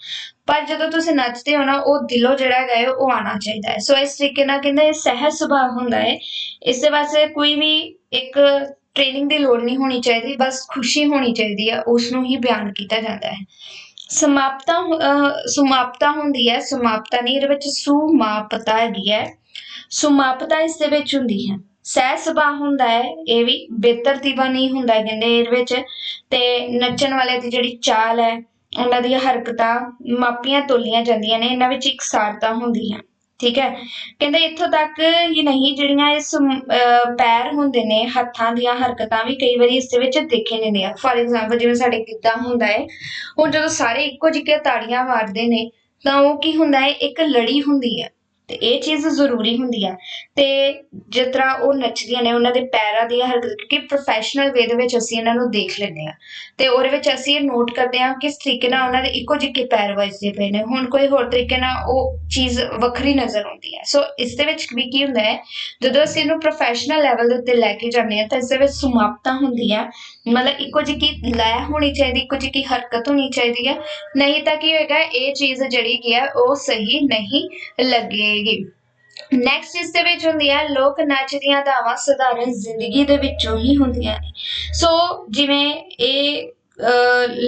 ਪਰ ਜਦੋਂ ਤੁਸੀਂ ਨੱਚਦੇ ਹੋ ਨਾ, ਉਹ ਦਿਲੋਂ ਜਿਹੜਾ ਹੈਗਾ ਹੈ, ਉਹ ਆਣਾ ਚਾਹੀਦਾ ਹੈ। ਸੋ ਇਸ ਤਰੀਕੇ ਨਾਲ ਕਹਿੰਦੇ ਇਹ ਸਹਿਜ ਸੁਭਾਅ ਹੁੰਦਾ ਹੈ। ਇਸ ਦੇ ਵਾਸਤੇ ਕੋਈ ਵੀ ਇੱਕ ਟ੍ਰੇਨਿੰਗ ਦੀ ਲੋੜ ਨਹੀਂ ਹੋਣੀ ਚਾਹੀਦੀ, ਬਸ ਖੁਸ਼ੀ ਹੋਣੀ ਚਾਹੀਦੀ ਹੈ ਉਸ ਨੂੰ ਹੀ ਬਿਆਨ ਕੀਤਾ ਜਾਂਦਾ ਹੈ। ਸਮਾਪਤਾ ਸਮਾਪਤਾ ਹੁੰਦੀ ਹੈ, ਸਮਾਪਤਾ ਨਹੀਂ, ਇਹਦੇ ਵਿੱਚ ਸੁਮਾਪਤਾ ਹੈਗੀ ਹੈ। ਸਮਾਪਤਾ ਇਸ ਦੇ ਵਿੱਚ ਹੁੰਦੀ ਹੈ। ਸਹਿ ਸੁਭਾਅ ਹੁੰਦਾ ਹੈ, ਇਹ ਵੀ ਬੇਤਰਤੀਬਾ ਨਹੀਂ ਹੁੰਦਾ ਕਹਿੰਦੇ ਇਹਦੇ ਵਿੱਚ। ਤੇ ਨੱਚਣ ਵਾਲੇ ਦੀ ਜਿਹੜੀ ਚਾਲ ਹੈ ਉਹਨਾਂ ਦੀਆਂ ਹਰਕਤਾਂ ਮਾਪੀਆਂ ਤੋਲੀਆਂ ਜਾਂਦੀਆਂ ਨੇ, ਇਹਨਾਂ ਵਿੱਚ ਇਕਸਾਰਤਾ ਹੁੰਦੀ ਹੈ ਠੀਕ ਹੈ? ਕਹਿੰਦੇ ਇੱਥੋਂ ਤੱਕ ਹੀ ਨਹੀਂ, ਜਿਹੜੀਆਂ ਇਸ ਪੈਰ ਹੁੰਦੇ ਨੇ, ਹੱਥਾਂ ਦੀਆਂ ਹਰਕਤਾਂ ਵੀ ਕਈ ਵਾਰੀ ਇਸ ਦੇ ਵਿੱਚ ਦੇਖੇ ਜਾਂਦੇ ਆ। ਫੋਰ ਐਗਜ਼ਾਮਪਲ ਜਿਵੇਂ ਸਾਡੇ ਗਿੱਧਾ ਹੁੰਦਾ ਹੈ, ਹੁਣ ਜਦੋਂ ਸਾਰੇ ਇੱਕੋ ਜਿਹੀਆਂ ਤਾੜੀਆਂ ਮਾਰਦੇ ਨੇ, ਤਾਂ ਉਹ ਕੀ ਹੁੰਦਾ ਹੈ? ਇੱਕ ਲੜੀ ਹੁੰਦੀ ਹੈ। ਤੇ ਇਹ ਚੀਜ਼ ਜ਼ਰੂਰੀ ਹੁੰਦੀ ਹੈ ਤੇ ਜਿਸ ਤਰ੍ਹਾਂ ਉਹ ਨੱਚਦੀਆਂ ਨੇ, ਉਹਨਾਂ ਦੇ ਪੈਰਾਂ ਦੀਆਂ ਹਰਕਤਾਂ, ਕਿਉਂਕਿ ਪ੍ਰੋਫੈਸ਼ਨਲ ਵੇ ਦੇ ਵਿੱਚ ਅਸੀਂ ਇਹਨਾਂ ਨੂੰ ਦੇਖ ਲੈਂਦੇ ਆ ਤੇ ਉਹਦੇ ਵਿੱਚ ਅਸੀਂ ਇਹ ਨੋਟ ਕਰਦੇ ਹਾਂ ਕਿਸ ਤਰੀਕੇ ਨਾਲ ਉਹਨਾਂ ਦੇ ਇੱਕੋ ਜਿਹੇ ਪੈਰ ਵੱਜਦੇ ਪਏ ਨੇ। ਹੁਣ ਕੋਈ ਹੋਰ ਤਰੀਕੇ ਨਾਲ ਉਹ ਚੀਜ਼ ਵੱਖਰੀ ਨਜ਼ਰ ਆਉਂਦੀ ਹੈ। ਸੋ ਇਸ ਦੇ ਵਿੱਚ ਵੀ ਕੀ ਹੁੰਦਾ ਹੈ, ਜਦੋਂ ਅਸੀਂ ਇਹਨੂੰ ਪ੍ਰੋਫੈਸ਼ਨਲ ਲੈਵਲ ਦੇ ਉੱਤੇ ਲੈ ਕੇ ਜਾਂਦੇ ਹਾਂ, ਤਾਂ ਇਸ ਦੇ ਵਿੱਚ ਸਮਾਪਤਾ ਹੁੰਦੀ ਹੈ ਮਤਲਬ ਇੱਕੋ ਜਿਹੀ ਲੈ ਹੋਣੀ ਚਾਹੀਦੀ, ਇੱਕੋ ਜਿਹੀ ਕੀ ਹਰਕਤ ਹੋਣੀ ਚਾਹੀਦੀ ਹੈ। ਨਹੀਂ ਤਾਂ ਕੀ ਹੋਏਗਾ, ਇਹ ਚੀਜ਼ ਜਿਹੜੀ ਕੀ ਹੈ ਉਹ ਸਹੀ ਨਹੀਂ ਲੱਗੇਗੀ। ਨੈਕਸਟ ਇਸ ਦੇ ਵਿੱਚ ਹੁੰਦੀ ਹੈ ਲੋਕ ਨਾਚ ਦੀਆਂ ਅਦਾਵਾਂ ਸਧਾਰਨ ਜ਼ਿੰਦਗੀ ਦੇ ਵਿੱਚੋਂ ਹੀ ਹੁੰਦੀਆਂ ਨੇ। ਸੋ ਜਿਵੇਂ ਇਹ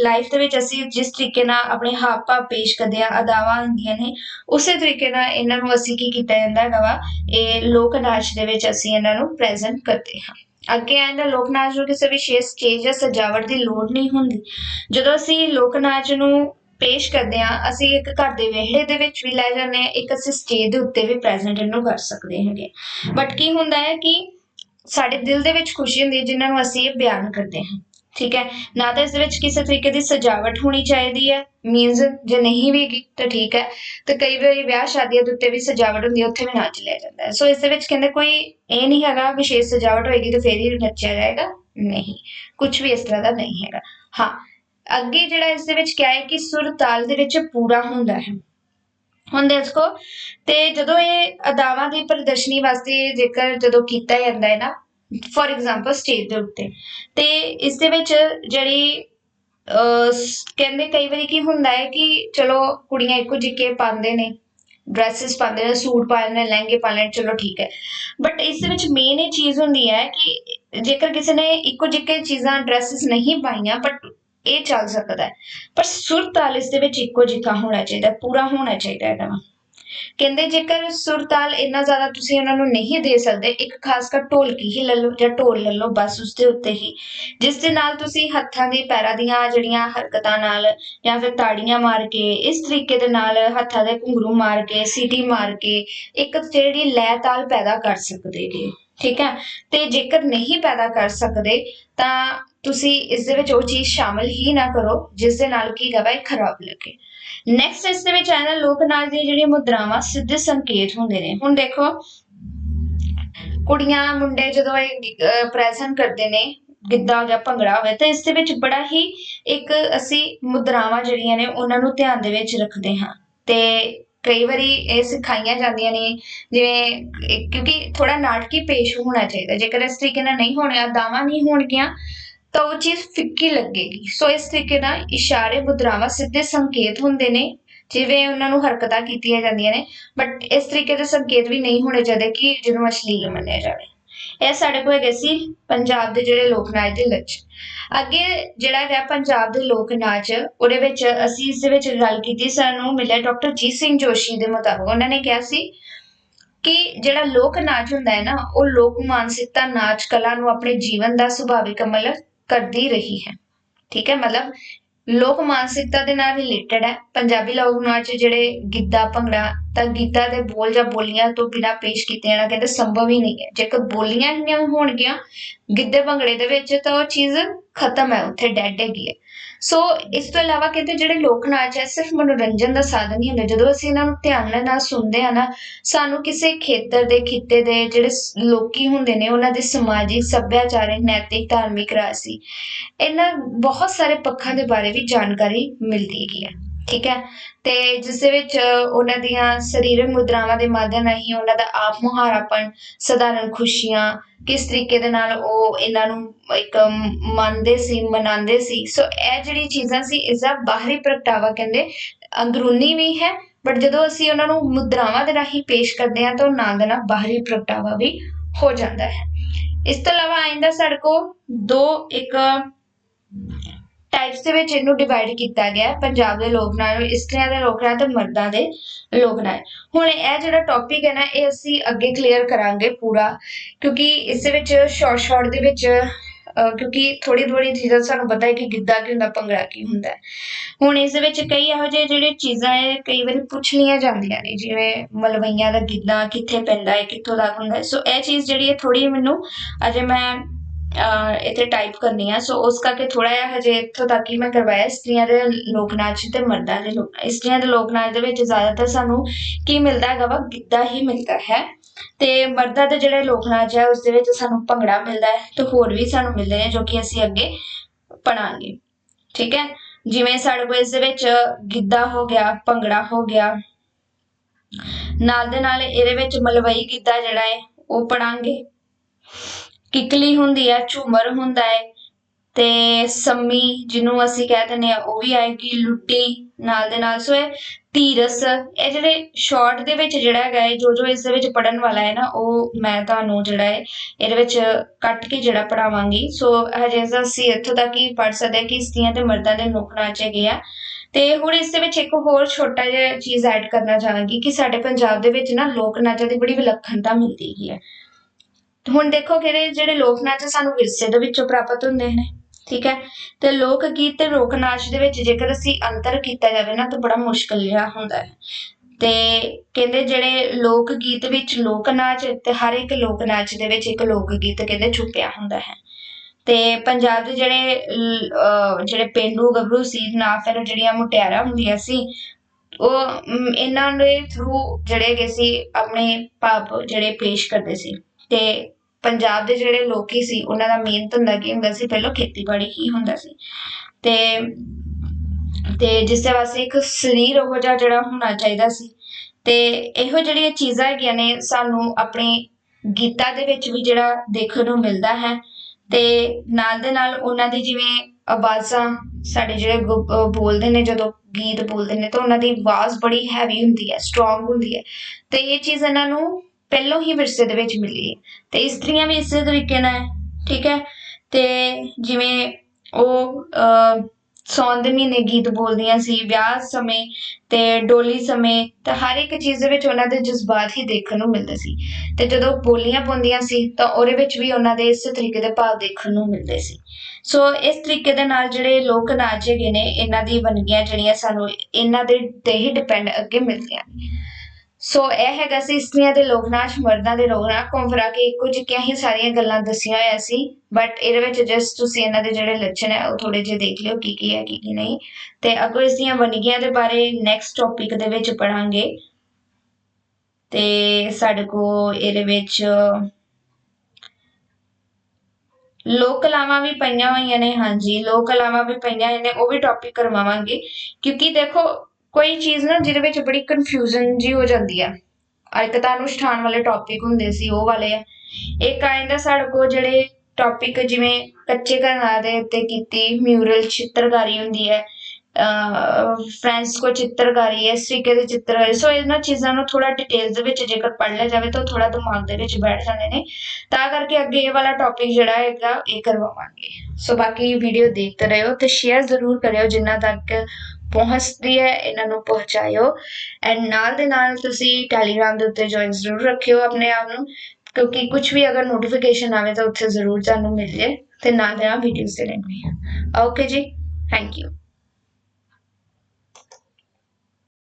ਲਾਈਫ ਦੇ ਵਿੱਚ ਅਸੀਂ ਜਿਸ ਤਰੀਕੇ ਨਾਲ ਆਪਣੇ ਹਾਵ ਭਾਵ ਪੇਸ਼ ਕਰਦੇ ਆ ਅਦਾਵਾਂ ਹੁੰਦੀਆਂ ਨੇ, ਉਸੇ ਤਰੀਕੇ ਨਾਲ ਇਹਨਾਂ ਨੂੰ ਅਸੀਂ ਕੀ ਕੀਤਾ ਜਾਂਦਾ ਹੈਗਾ ਵਾ, ਇਹ ਲੋਕ ਨਾਚ ਦੇ ਵਿੱਚ ਅਸੀਂ ਇਹਨਾਂ ਨੂੰ ਪ੍ਰੈਜ਼ੈਂਟ ਕਰਦੇ ਹਾਂ। ਅੱਗੇ ਆਂਦਾ ਲੋਕ ਨਾਚ ਨੂੰ ਕਿਸੇ ਵਿਸ਼ੇਸ਼ ਸਟੇਜ ਜਾਂ ਸਜਾਵਟ ਦੀ ਲੋੜ ਨਹੀਂ ਹੁੰਦੀ। ਜਦੋਂ ਅਸੀਂ ਲੋਕ ਨਾਚ ਨੂੰ ਪੇਸ਼ ਕਰਦੇ ਹਾਂ, ਅਸੀਂ ਇੱਕ ਘਰ ਦੇ ਵਿਹੜੇ ਦੇ ਵਿੱਚ ਵੀ ਲੈ ਜਾਂਦੇ ਹਾਂ, ਇੱਕ ਅਸੀਂ ਸਟੇਜ ਦੇ ਉੱਤੇ ਵੀ ਪ੍ਰੈਜ਼ੈਂਟ ਇਹਨੂੰ ਕਰ ਸਕਦੇ ਹੈਗੇ ਬਟ ਕੀ ਹੁੰਦਾ ਹੈ ਕਿ ਸਾਡੇ ਦਿਲ ਦੇ ਵਿੱਚ ਖੁਸ਼ੀ ਹੁੰਦੀ ਹੈ, ਜਿਨ੍ਹਾਂ ਨੂੰ ਅਸੀਂ ਇਹ ਬਿਆਨ ਕਰਦੇ ਹਾਂ। ਠੀਕ ਹੈ? ਨਾ ਤਾਂ ਇਸ ਦੇ ਵਿੱਚ ਕਿਸੇ ਤਰੀਕੇ ਦੀ ਸਜਾਵਟ ਹੋਣੀ ਚਾਹੀਦੀ ਹੈ। ਮੀਨਸ ਜੇ ਨਹੀਂ ਵੀ ਹੈਗੀ ਤਾਂ ਠੀਕ ਹੈ। ਤੇ ਕਈ ਵਾਰੀ ਵਿਆਹ ਸ਼ਾਦੀਆਂ ਦੇ ਉੱਤੇ ਵੀ ਸਜਾਵਟ ਹੁੰਦੀ ਹੈ, ਉੱਥੇ ਵੀ ਨੱਚ ਲਿਆ ਜਾਂਦਾ ਹੈ। ਸੋ ਇਸ ਦੇ ਵਿੱਚ ਕਹਿੰਦੇ ਕੋਈ ਇਹ ਨਹੀਂ ਹੈਗਾ, ਵਿਸ਼ੇਸ਼ ਸਜਾਵਟ ਹੋਏਗੀ ਤਾਂ ਫੇਰ ਹੀ ਨੱਚਿਆ ਜਾਏਗਾ। ਨਹੀਂ ਕੁਝ ਵੀ ਇਸ ਤਰ੍ਹਾਂ ਦਾ ਨਹੀਂ ਹੈਗਾ। ਹਾਂ, ਅੱਗੇ ਜਿਹੜਾ ਇਸ ਦੇ ਵਿੱਚ ਕਿਹਾ ਹੈ ਕਿ ਸੁਰ ਤਾਲ ਦੇ ਵਿੱਚ ਪੂਰਾ ਹੁੰਦਾ ਹੈ। ਹੁਣ ਦੇਖੋ, ਤੇ ਜਦੋਂ ਇਹ ਅਦਾਵਾਂ ਦੀ ਪ੍ਰਦਰਸ਼ਨੀ ਵਾਸਤੇ ਜੇਕਰ ਜਦੋਂ ਕੀਤਾ ਜਾਂਦਾ ਹੈ ਨਾ ਫੋਰ ਐਗਜ਼ਾਮਪਲ ਸਟੇਜ ਦੇ ਉੱਤੇ। ਤੇ ਇਸ ਦੇ ਵਿੱਚ ਜਿਹੜੀ ਕਹਿੰਦੇ ਕਈ ਵਾਰੀ ਕੀ ਹੁੰਦਾ ਹੈ ਕਿ ਚਲੋ ਕੁੜੀਆਂ ਇੱਕੋ ਜਿਹੇ ਪਾਉਂਦੇ ਨੇ ਡਰੈਸਸ ਪਾਉਂਦੇ ਨੇ, ਸੂਟ ਪਾ ਲੈਣੇ ਲਹਿੰਗੇ ਪਾ ਲੈਣੇ ਚਲੋ ਠੀਕ ਹੈ। ਬਟ ਇਸ ਦੇ ਵਿੱਚ ਮੇਨ ਇਹ ਚੀਜ਼ ਹੁੰਦੀ ਹੈ ਕਿ ਜੇਕਰ ਕਿਸੇ ਨੇ ਇੱਕੋ ਜਿਹੇ ਚੀਜ਼ਾਂ ਡਰੈਸਸ ਨਹੀਂ ਪਾਈਆਂ ਬਟ ਇਹ ਚੱਲ ਸਕਦਾ ਹੈ। ਪਰ ਸੁਰ ਤਾਲ ਇਸ ਦੇ ਵਿੱਚ ਇੱਕੋ ਜਿਹਾ ਹੋਣਾ ਚਾਹੀਦਾ, ਪੂਰਾ ਹੋਣਾ ਚਾਹੀਦਾ ਇਹਦਾ। ਵਾ ਕਹਿੰਦੇ ਜੇਕਰ ਸੁਰ ਤਾਲ ਇੰਨਾ ਜ਼ਿਆਦਾ ਤੁਸੀਂ ਉਹਨਾਂ ਨੂੰ ਨਹੀਂ ਦੇ ਸਕਦੇ, ਇੱਕ ਖਾਸ ਕਰ ਢੋਲਕੀ ਹੀ ਲੈ ਲਓ ਜਾਂ ਢੋਲ ਲੈ ਲਓ, ਬਸ ਉਸ ਦੇ ਉੱਤੇ ਹੀ। ਜਿਸ ਦੇ ਨਾਲ ਤੁਸੀਂ ਹੱਥਾਂ ਦੇ ਪੈਰਾਂ ਦੀਆਂ ਜਿਹੜੀਆਂ ਹਰਕਤਾਂ ਨਾਲ ਜਾਂ ਫਿਰ ਤਾੜੀਆਂ ਮਾਰ ਕੇ, ਇਸ ਤਰੀਕੇ ਦੇ ਨਾਲ ਹੱਥਾਂ ਦੇ ਘੁੰਗਰੂ ਮਾਰ ਕੇ, ਸੀਟੀ ਮਾਰ ਕੇ, ਇੱਕ ਜਿਹੜੀ ਲੈ ਤਾਲ ਪੈਦਾ ਕਰ ਸਕਦੇ ਜੀ ਠੀਕ ਹੈ? ਤੇ ਜੇਕਰ ਨਹੀਂ ਪੈਦਾ ਕਰ ਸਕਦੇ, ਤਾਂ ਤੁਸੀਂ ਇਸ ਦੇ ਵਿੱਚ ਉਹ ਚੀਜ਼ ਸ਼ਾਮਲ ਹੀ ਨਾ ਕਰੋ, ਜਿਸ ਦੇ ਨਾਲ ਕੀ ਗਵਾ ਇਹ ਖਰਾਬ ਲੱਗੇ। ਨੈਕਸਟ ਇਸ ਦੇ ਵਿੱਚ ਆਇਆ ਲੋਕ ਨਾਚ ਦੀਆਂ ਜਿਹੜੀਆਂ ਮੁਦਰਾਵਾਂ ਸਿੱਧੇ ਸੰਕੇਤ ਹੁੰਦੇ ਨੇ। ਹੁਣ ਦੇਖੋ, ਕੁੜੀਆਂ, ਮੁੰਡੇ ਜਦੋਂ ਇਹ ਪ੍ਰੈਜ਼ੈਂਟ ਕਰਦੇ ਨੇ, ਗਿੱਧਾ ਜਾਂ ਭੰਗੜਾ ਹੋਵੇ, ਤਾਂ ਇਸ ਦੇ ਵਿੱਚ ਬੜਾ ਹੀ ਇੱਕ ਅਸੀਂ ਮੁਦਰਾਵਾਂ ਜਿਹੜੀਆਂ ਨੇ, ਉਹਨਾਂ ਨੂੰ ਧਿਆਨ ਦੇ ਵਿੱਚ ਰੱਖਦੇ ਹਾਂ। ਤੇ ਕਈ ਵਾਰੀ ਇਹ ਸਿਖਾਈਆਂ ਜਾਂਦੀਆਂ ਨੇ, ਜਿਵੇਂ ਇੱਕ- ਕਿਉਂਕਿ ਥੋੜਾ ਨਾਟਕੀ ਪੇਸ਼ ਹੋਣਾ ਚਾਹੀਦਾ, ਜੇਕਰ ਇਸ ਤਰੀਕੇ ਨਾਲ ਨਹੀਂ ਹੋਣਿਆ, ਦਾਵਾ ਨਹੀਂ ਹੋਣਗੀਆਂ, ਤਾਂ ਉਹ ਚੀਜ਼ ਫਿੱਕੀ ਲੱਗੇਗੀ। ਸੋ ਇਸ ਤਰੀਕੇ ਨਾਲ ਇਸ਼ਾਰੇ, ਮੁਦਰਾਵਾਂ ਸਿੱਧੇ ਸੰਕੇਤ ਹੁੰਦੇ ਨੇ, ਜਿਵੇਂ ਉਹਨਾਂ ਨੂੰ ਹਰਕਤਾਂ ਕੀਤੀਆਂ ਜਾਂਦੀਆਂ ਨੇ ਬਟ ਇਸ ਤਰੀਕੇ ਦੇ ਸੰਕੇਤ ਵੀ ਨਹੀਂ ਹੋਣੇ ਚਾਹੀਦੇ ਕਿ ਜਿਹਨੂੰ ਅਸ਼ਲੀਲ ਮੰਨਿਆ ਜਾਵੇ। ਇਹ ਸਾਡੇ ਕੋਲ ਹੈਗੇ ਸੀ ਪੰਜਾਬ ਦੇ ਜਿਹੜੇ ਲੋਕ ਨਾਚ ਦੇ ਲੱਛਣ ਅੱਗੇ ਜਿਹੜਾ ਹੈਗਾ ਪੰਜਾਬ ਦੇ ਲੋਕ ਨਾਚ, ਉਹਦੇ ਵਿੱਚ ਅਸੀਂ ਇਸ ਦੇ ਵਿੱਚ ਗੱਲ ਕੀਤੀ, ਸਾਨੂੰ ਮਿਲਿਆ ਡਾਕਟਰ ਜੀਤ ਸਿੰਘ ਜੋਸ਼ੀ ਦੇ ਮੁਤਾਬਕ। ਉਹਨਾਂ ਨੇ ਕਿਹਾ ਸੀ ਕਿ ਜਿਹੜਾ ਲੋਕ ਨਾਚ ਹੁੰਦਾ ਹੈ ਨਾ, ਉਹ ਲੋਕ ਮਾਨਸਿਕਤਾ ਨਾਚ ਕਲਾ ਨੂੰ ਆਪਣੇ ਜੀਵਨ ਦਾ ਸੁਭਾਵਿਕ ਅਮਲ ਕਰਦੀ ਰਹੀ ਹੈ। ਠੀਕ ਹੈ, ਮਤਲਬ ਲੋਕ ਮਾਨਸਿਕਤਾ ਦੇ ਨਾਲ ਰਿਲੇਟਡ ਹੈ। ਪੰਜਾਬੀ ਲੋਕ ਨਾਚ ਜਿਹੜੇ ਗਿੱਧਾ, ਭੰਗੜਾ, ਤਾਂ ਗਿੱਧਾ ਦੇ ਬੋਲ ਜਾਂ ਬੋਲੀਆਂ ਤੋਂ ਬਿਨਾਂ ਪੇਸ਼ ਕੀਤੇ ਜਾਣਾ, ਕਹਿੰਦੇ ਸੰਭਵ ਹੀ ਨਹੀਂ ਹੈ। ਜੇਕਰ ਬੋਲੀਆਂ ਹੀ ਨਾ ਹੋਣਗੀਆਂ ਗਿੱਧੇ, ਭੰਗੜੇ ਦੇ ਵਿੱਚ, ਤਾਂ ਉਹ ਚੀਜ਼ ਖਤਮ ਹੈ, ਉੱਥੇ ਡੈਡ ਹੈਗੀ ਹੈ। ਸੋ ਇਸ ਤੋਂ ਇਲਾਵਾ ਕਹਿੰਦੇ ਜਿਹੜੇ ਲੋਕ ਨਾਚ ਹੈ, ਸਿਰਫ ਮਨੋਰੰਜਨ ਦਾ ਸਾਧਨ ਹੀ ਹੁੰਦੇ। ਜਦੋਂ ਅਸੀਂ ਇਹਨਾਂ ਨੂੰ ਧਿਆਨ ਨਾਲ ਨਾਲ ਸੁਣਦੇ ਆ ਨਾ, ਸਾਨੂੰ ਕਿਸੇ ਖੇਤਰ ਦੇ, ਖਿੱਤੇ ਦੇ ਜਿਹੜੇ ਸ- ਲੋਕੀ ਹੁੰਦੇ ਨੇ, ਉਹਨਾਂ ਦੇ ਸਮਾਜਿਕ, ਸੱਭਿਆਚਾਰਕ, ਨੈਤਿਕ, ਧਾਰਮਿਕ ਰਾਸੀ ਇਹਨਾਂ ਬਹੁਤ ਸਾਰੇ ਪੱਖਾਂ ਦੇ ਬਾਰੇ ਵੀ ਜਾਣਕਾਰੀ ਮਿਲਦੀ ਹੈਗੀ ਹੈ। ਠੀਕ ਹੈ? ਤੇ ਜਿਸ ਦੇ ਵਿੱਚ ਉਹਨਾਂ ਦੀਆਂ ਸਰੀਰਕ ਮੁਦਰਾਵਾਂ ਦੇ ਮਾਧਿਅਮ ਰਾਹੀਂ ਉਹਨਾਂ ਦਾ ਆਪ ਮੁਹਾਰਾਪਣ, ਸਧਾਰਨ ਖੁਸ਼ੀਆਂ ਕਿਸ ਤਰੀਕੇ ਦੇ ਨਾਲ ਉਹ ਇਹਨਾਂ ਨੂੰ ਇੱਕ ਮੰਨਦੇ ਸੀ, ਮਨਾਉਂਦੇ ਸੀ? ਸੋ ਇਹ ਜਿਹੜੀ ਚੀਜ਼ਾਂ ਸੀ, ਇਸ ਦਾ ਬਾਹਰੀ ਪ੍ਰਗਟਾਵਾ ਕਹਿੰਦੇ ਅੰਦਰੂਨੀ ਵੀ ਹੈ ਬਟ ਜਦੋਂ ਅਸੀਂ ਉਹਨਾਂ ਨੂੰ ਮੁਦਰਾਵਾਂ ਦੇ ਰਾਹੀਂ ਪੇਸ਼ ਕਰਦੇ ਹਾਂ ਤਾਂ ਉਹ ਨਾਲ ਦੇ ਨਾਲ ਬਾਹਰੀ ਪ੍ਰਗਟਾਵਾ ਵੀ ਹੋ ਜਾਂਦਾ ਹੈ। ਇਸ ਤੋਂ ਇਲਾਵਾ ਆਇੰਦਾ ਸਾਡੇ ਕੋਲ ਦੋ ਇੱਕ ਟਾਈਪਸ ਦੇ ਵਿੱਚ ਇਹਨੂੰ ਡਿਵਾਈਡ ਕੀਤਾ ਗਿਆ ਪੰਜਾਬ ਦੇ ਲੋਕ ਨਾਚ ਇਸਤਰੀਆਂ ਦੇ ਲੋਕ ਨਾਚ ਤੇ ਮਰਦਾਂ ਦੇ ਲੋਕ ਨਾਚ ਹੁਣ ਇਹ ਜਿਹੜਾ ਟੌਪਿਕ ਹੈ ਨਾ, ਇਹ ਅਸੀਂ ਅੱਗੇ ਕਲੀਅਰ ਕਰਾਂਗੇ ਪੂਰਾ, ਕਿਉਂਕਿ ਇਸ ਦੇ ਵਿੱਚ ਸ਼ਾਰਟ ਸ਼ਾਰਟ ਦੇ ਵਿੱਚ ਕਿਉਂਕਿ ਥੋੜੀ ਥੋੜੀ ਚੀਜ਼ਾਂ ਸਾਨੂੰ ਪਤਾ ਹੈ ਕਿ ਗਿੱਧਾ ਕੀ ਹੁੰਦਾ, ਭੰਗੜਾ ਕੀ ਹੁੰਦਾ ਹੁਣ ਇਸ ਦੇ ਵਿੱਚ ਕਈ ਇਹੋ ਜਿਹੇ ਜਿਹੜੇ ਚੀਜ਼ਾਂ ਹੈ ਕਈ ਵਾਰੀ ਪੁੱਛ ਲਈਆਂ ਜਾਂਦੀਆਂ ਨੇ, ਜਿਵੇਂ ਮਲਵਈਆਂ ਦਾ ਗਿੱਧਾ ਕਿੱਥੇ ਪੈਂਦਾ ਹੈ, ਕਿੱਥੋਂ ਦਾ ਹੁੰਦਾ ਹੈ। ਸੋ ਇਹ ਚੀਜ਼ ਜਿਹੜੀ ਹੈ ਥੋੜੀ ਮੈਨੂੰ, ਅਜੇ ਮੈਂ ਇੱਥੇ ਟਾਈਪ ਕਰਨੀ ਆ। ਸੋ ਉਸ ਕਰਕੇ ਥੋੜਾ ਜਿਹਾ ਹਜੇ ਇੱਥੋਂ ਤੱਕ ਹੀ ਮੈਂ ਕਰਵਾਇਆ। ਇਸਤਰੀਆਂ ਦੇ ਲੋਕ ਨਾਚ ਤੇ ਮਰਦਾਂ ਦੇ ਲੋਕ ਇਸਤਰੀਆਂ ਦੇ ਲੋਕ ਨਾਚ ਦੇ ਵਿੱਚ ਜ਼ਿਆਦਾਤਰ ਸਾਨੂੰ ਕੀ ਮਿਲਦਾ ਹੈਗਾ ਵਾ? ਗਿੱਧਾ ਹੀ ਮਿਲਦਾ ਹੈ। ਤੇ ਮਰਦਾਂ ਦੇ ਜਿਹੜੇ ਲੋਕ ਨਾਚ ਹੈ ਉਸ ਦੇ ਵਿੱਚ ਸਾਨੂੰ ਭੰਗੜਾ ਮਿਲਦਾ ਹੈ ਤੇ ਹੋਰ ਵੀ ਸਾਨੂੰ ਮਿਲਦੇ ਨੇ ਜੋ ਕਿ ਅਸੀਂ ਅੱਗੇ ਪੜਾਂਗੇ ਠੀਕ ਹੈ? ਜਿਵੇਂ ਸਾਡੇ ਕੋਲ ਇਸ ਦੇ ਵਿੱਚ ਗਿੱਧਾ ਹੋ ਗਿਆ, ਭੰਗੜਾ ਹੋ ਗਿਆ। ਨਾਲ ਦੇ ਨਾਲ ਇਹਦੇ ਵਿੱਚ ਮਲਵਈ ਗਿੱਧਾ ਜਿਹੜਾ ਹੈ, ਉਹ ਪੜਾਂਗੇ ਕਿਕਲੀ ਹੁੰਦੀ ਹੈ ਝੂਮਰ ਹੁੰਦਾ ਹੈ ਤੇ ਸੰਮੀ ਜਿਹਨੂੰ ਅਸੀਂ ਕਹਿ ਦਿੰਦੇ ਆ, ਉਹ ਵੀ ਆਏਗੀ, ਲੁੱਟੀ ਨਾਲ ਦੇ ਨਾਲ। ਸੋ ਇਹ ਧੀਰਸ, ਇਹ ਜਿਹੜੇ ਸ਼ਾਰਟ ਦੇ ਵਿੱਚ ਜਿਹੜਾ ਹੈਗਾ ਹੈ ਜੋ ਜੋ ਇਸ ਦੇ ਵਿੱਚ ਪੜਨ ਵਾਲਾ ਹੈ ਨਾ, ਉਹ ਮੈਂ ਤੁਹਾਨੂੰ ਜਿਹੜਾ ਹੈ ਇਹਦੇ ਵਿੱਚ ਕੱਟ ਕੇ ਜਿਹੜਾ ਪੜਾਵਾਂਗੀ ਸੋ ਹਜੇ ਤਾਂ ਅਸੀਂ ਇੱਥੋਂ ਤੱਕ ਹੀ ਪੜ ਸਕਦੇ ਕਿ ਇਸਤਰੀਆਂ ਤੇ ਮਰਦਾਂ ਦੇ ਲੋਕ ਨਾਚ ਹੈਗੇ ਆ। ਤੇ ਹੁਣ ਇਸ ਦੇ ਵਿੱਚ ਇੱਕ ਹੋਰ ਛੋਟਾ ਜਿਹਾ ਚੀਜ਼ ਐਡ ਕਰਨਾ ਚਾਹਾਂਗੀ ਕਿ ਸਾਡੇ ਪੰਜਾਬ ਦੇ ਵਿੱਚ ਨਾ ਲੋਕ ਨਾਚਾਂ ਦੀ ਬੜੀ ਵਿਲੱਖਣਤਾ ਮਿਲਦੀ ਹੈਗੀ ਹੈ ਹੁਣ ਦੇਖੋ ਕਿ ਜਿਹੜੇ ਲੋਕ ਨਾਚ ਸਾਨੂੰ ਵਿਰਸੇ ਦੇ ਵਿੱਚੋਂ ਪ੍ਰਾਪਤ ਹੁੰਦੇ ਨੇ, ਠੀਕ ਹੈ? ਤੇ ਲੋਕ ਗੀਤ ਤੇ ਲੋਕ ਨਾਚ ਦੇ ਵਿੱਚ ਜੇਕਰ ਅਸੀਂ ਅੰਤਰ ਕੀਤਾ ਜਾਵੇ ਨਾ, ਤਾਂ ਬੜਾ ਮੁਸ਼ਕਲ ਜਿਹਾ ਹੁੰਦਾ ਹੈ। ਤੇ ਕਹਿੰਦੇ ਜਿਹੜੇ ਲੋਕ ਗੀਤ ਵਿੱਚ ਲੋਕ ਨਾਚ, ਤੇ ਹਰ ਇੱਕ ਲੋਕ ਨਾਚ ਦੇ ਵਿੱਚ ਇੱਕ ਲੋਕ ਗੀਤ ਕਹਿੰਦੇ ਛੁਪਿਆ ਹੁੰਦਾ ਹੈ। ਤੇ ਪੰਜਾਬ ਦੇ ਜਿਹੜੇ ਜਿਹੜੇ ਪਿੰਡੂ ਗੱਭਰੂ ਸੀ, ਨਾ ਫਿਰ ਜਿਹੜੀਆਂ ਮੁਟਿਆਰਾਂ ਹੁੰਦੀਆਂ ਸੀ, ਉਹ ਇਹਨਾਂ ਦੇ ਥਰੂ ਜਿਹੜੇ ਕਿ ਸੀ, ਆਪਣੇ ਭਾਵ ਜਿਹੜੇ ਪੇਸ਼ ਕਰਦੇ ਸੀ। ਤੇ ਪੰਜਾਬ ਦੇ ਜਿਹੜੇ ਲੋਕੀ ਸੀ, ਉਹਨਾਂ ਦਾ ਮੇਨ ਧੰਦਾ ਕੀ ਹੁੰਦਾ ਸੀ, ਪਹਿਲਾਂ ਖੇਤੀਬਾੜੀ ਹੀ ਹੁੰਦਾ ਸੀ। ਤੇ ਤੇ ਜਿਸ ਦੇ ਵਾਸਤੇ ਇੱਕ ਸਰੀਰ ਉਹ ਜਿਹਾ ਜਿਹੜਾ ਹੋਣਾ ਚਾਹੀਦਾ ਸੀ। ਤੇ ਇਹੋ ਜਿਹੜੀਆਂ ਚੀਜ਼ਾਂ ਹੈਗੀਆਂ ਨੇ, ਸਾਨੂੰ ਆਪਣੇ ਗੀਤਾਂ ਦੇ ਵਿੱਚ ਵੀ ਜਿਹੜਾ ਦੇਖਣ ਨੂੰ ਮਿਲਦਾ ਹੈ। ਤੇ ਨਾਲ ਦੇ ਨਾਲ ਉਹਨਾਂ ਦੀ ਜਿਵੇਂ ਆਵਾਜ਼ਾਂ ਸਾਡੇ ਜਿਹੜੇ ਗੁ- ਅਹ ਬੋਲਦੇ ਨੇ, ਜਦੋਂ ਗੀਤ ਬੋਲਦੇ ਨੇ, ਤਾਂ ਉਹਨਾਂ ਦੀ ਆਵਾਜ਼ ਬੜੀ ਹੈਵੀ ਹੁੰਦੀ ਹੈ ਸਟਰੋਂਗ ਹੁੰਦੀ ਹੈ। ਤੇ ਇਹ ਚੀਜ਼ ਇਹਨਾਂ ਨੂੰ ਪਹਿਲੋਂ ਹੀ ਵਿਰਸੇ ਦੇ ਵਿੱਚ ਮਿਲੀ ਹੈ। ਤੇ ਇਸਤਰੀਆਂ ਵੀ ਇਸੇ ਤਰੀਕੇ ਨਾਲ ਹੈ ਠੀਕ ਹੈ? ਤੇ ਜਿਵੇਂ ਉਹ ਅਹ, ਸੌਣ ਦੇ ਮਹੀਨੇ ਗੀਤ ਬੋਲਦੀਆਂ ਸੀ ਵਿਆਹ ਸਮੇਂ ਤੇ ਡੋਲੀ ਸਮੇਂ ਤਾਂ ਹਰ ਇੱਕ ਚੀਜ਼ ਦੇ ਵਿੱਚ ਉਹਨਾਂ ਦੇ ਜਜ਼ਬਾਤ ਹੀ ਦੇਖਣ ਨੂੰ ਮਿਲਦੇ ਸੀ। ਤੇ ਜਦੋਂ ਬੋਲੀਆਂ ਪਾਉਂਦੀਆਂ ਸੀ ਤਾਂ ਉਹਦੇ ਵਿੱਚ ਵੀ ਉਹਨਾਂ ਦੇ ਇਸੇ ਤਰੀਕੇ ਦੇ ਭਾਵ ਦੇਖਣ ਨੂੰ ਮਿਲਦੇ ਸੀ। ਸੋ ਇਸ ਤਰੀਕੇ ਦੇ ਨਾਲ ਜਿਹੜੇ ਲੋਕ ਨਾਚ ਹੈਗੇ ਨੇ ਇਹਨਾਂ ਦੀ ਵੰਨਗੀਆਂ ਜਿਹੜੀਆਂ ਸਾਨੂੰ ਇਹਨਾਂ ਦੇ ਤੇ ਹੀ ਡਿਪੈਂਡ ਅੱਗੇ ਮਿਲਦੀਆਂ ਨੇ। ਸੋ ਇਹ ਹੈਗਾ ਸੀ ਇਸਤਰੀਆਂ ਦੇ ਲੋਕ ਨਾਚ, ਮਰਦਾਂ ਦੇ ਲੋਕ ਨਾਚ, ਘੁੰਮ ਫਿਰਾ ਕੇ ਇੱਕੋ ਜਿਹੀਆਂ ਹੀ ਸਾਰੀਆਂ ਗੱਲਾਂ ਦੱਸੀਆਂ ਹੋਇਆ ਸੀ ਬਟ ਇਹਦੇ ਵਿੱਚ ਜਸਟ ਤੁਸੀਂ ਇਹਨਾਂ ਦੇ ਜਿਹੜੇ ਲੱਛਣ ਹੈ, ਉਹ ਥੋੜੇ ਜਿਹੇ ਦੇਖ ਲਿਓ ਕੀ ਕੀ ਹੈ, ਕੀ ਕੀ ਨਹੀਂ। ਤੇ ਅੱਗੋਂ ਇਸ ਦੀਆਂ ਵੰਨਗੀਆਂ ਦੇ ਬਾਰੇ ਨੈਕਸਟ ਟੌਪਿਕ ਦੇ ਵਿੱਚ ਪੜਾਂਗੇ ਤੇ ਸਾਡੇ ਕੋ ਇਹਦੇ ਵਿੱਚ ਲੋਕ ਕਲਾਵਾਂ ਵੀ ਪਈਆਂ ਹੋਈਆਂ ਨੇ, ਹਾਂਜੀ, ਲੋਕ ਕਲਾਵਾਂ ਵੀ ਪਈਆਂ ਹੋਈਆਂ ਨੇ, ਉਹ ਵੀ ਟੌਪਿਕ ਕਰਵਾਵਾਂਗੇ। ਕਿਉਂਕਿ ਦੇਖੋ ਕੋਈ ਚੀਜ਼ ਨਾ ਜਿਹਦੇ ਵਿੱਚ ਬੜੀ ਕਨਫਿਊਜ਼ਨ ਜੀ ਹੋ ਜਾਂਦੀ ਆ। ਇੱਕ ਤਾਂ ਅਨੁਸ਼ਠਾਨ ਵਾਲੇ ਟੌਪਿਕ ਹੁੰਦੇ ਸੀ, ਉਹ ਵਾਲੇ ਆ। ਇੱਕ ਆ ਸਾਡੇ ਕੋਲ ਜਿਹੜੇ ਟੌਪਿਕ ਜਿਵੇਂ ਕੱਚੇ ਘਰਾਂ ਦੇ ਉੱਤੇ ਕੀਤੀ ਮਿਊਰਲ ਚਿੱਤਰਕਾਰੀ ਹੁੰਦੀ ਹੈ ਫ੍ਰਾਂਸ ਕੋ ਚਿੱਤਰਕਾਰੀ ਹੈ, ਇਸ ਦੀ ਚਿੱਤਰਕਾਰੀ। ਸੋ ਇਹਨਾਂ ਚੀਜ਼ਾਂ ਨੂੰ ਥੋੜਾ ਡਿਟੇਲ ਦੇ ਵਿੱਚ ਜੇਕਰ ਪੜ੍ਹ ਲਿਆ ਜਾਵੇ ਤਾਂ ਥੋੜਾ ਦਿਮਾਗ ਦੇ ਵਿੱਚ ਬੈਠ ਜਾਂਦੇ ਨੇ। ਤਾਂ ਕਰਕੇ ਅੱਗੇ ਇਹ ਵਾਲਾ ਟੌਪਿਕ ਜਿਹੜਾ ਹੈਗਾ, ਇਹ ਕਰਵਾਵਾਂਗੇ। ਸੋ ਬਾਕੀ ਵੀਡੀਓ ਦੇਖਦੇ ਰਹੋ ਤੇ ਸ਼ੇਅਰ ਜ਼ਰੂਰ ਕਰਿਓ ਜਿੰਨਾ ਤੱਕ ਪਹੁੰਚਦੀ ਹੈ, ਇਹਨਾਂ ਨੂੰ ਪਹੁੰਚਾਇਓ। ਐਂਡ ਨਾਲ ਦੇ ਨਾਲ ਤੁਸੀਂ ਟੈਲੀਗ੍ਰਾਮ ਦੇ ਉੱਤੇ ਜੁਆਇਨ ਜ਼ਰੂਰ ਰੱਖਿਓ ਆਪਣੇ ਆਪ ਨੂੰ, ਕਿਉਂਕਿ ਕੁਝ ਵੀ ਅਗਰ ਨੋਟੀਫਿਕੇਸ਼ਨ ਆਵੇ ਤਾਂ ਉੱਥੇ ਜ਼ਰੂਰ ਤੁਹਾਨੂੰ ਮਿਲ ਜੇ, ਤੇ ਨਾਲ ਦੇ ਨਾਲ ਵੀਡੀਓਜ਼ ਦੇ ਲਿੰਕ ਓਕੇ ਜੀ ਥੈਂਕ ਯੂ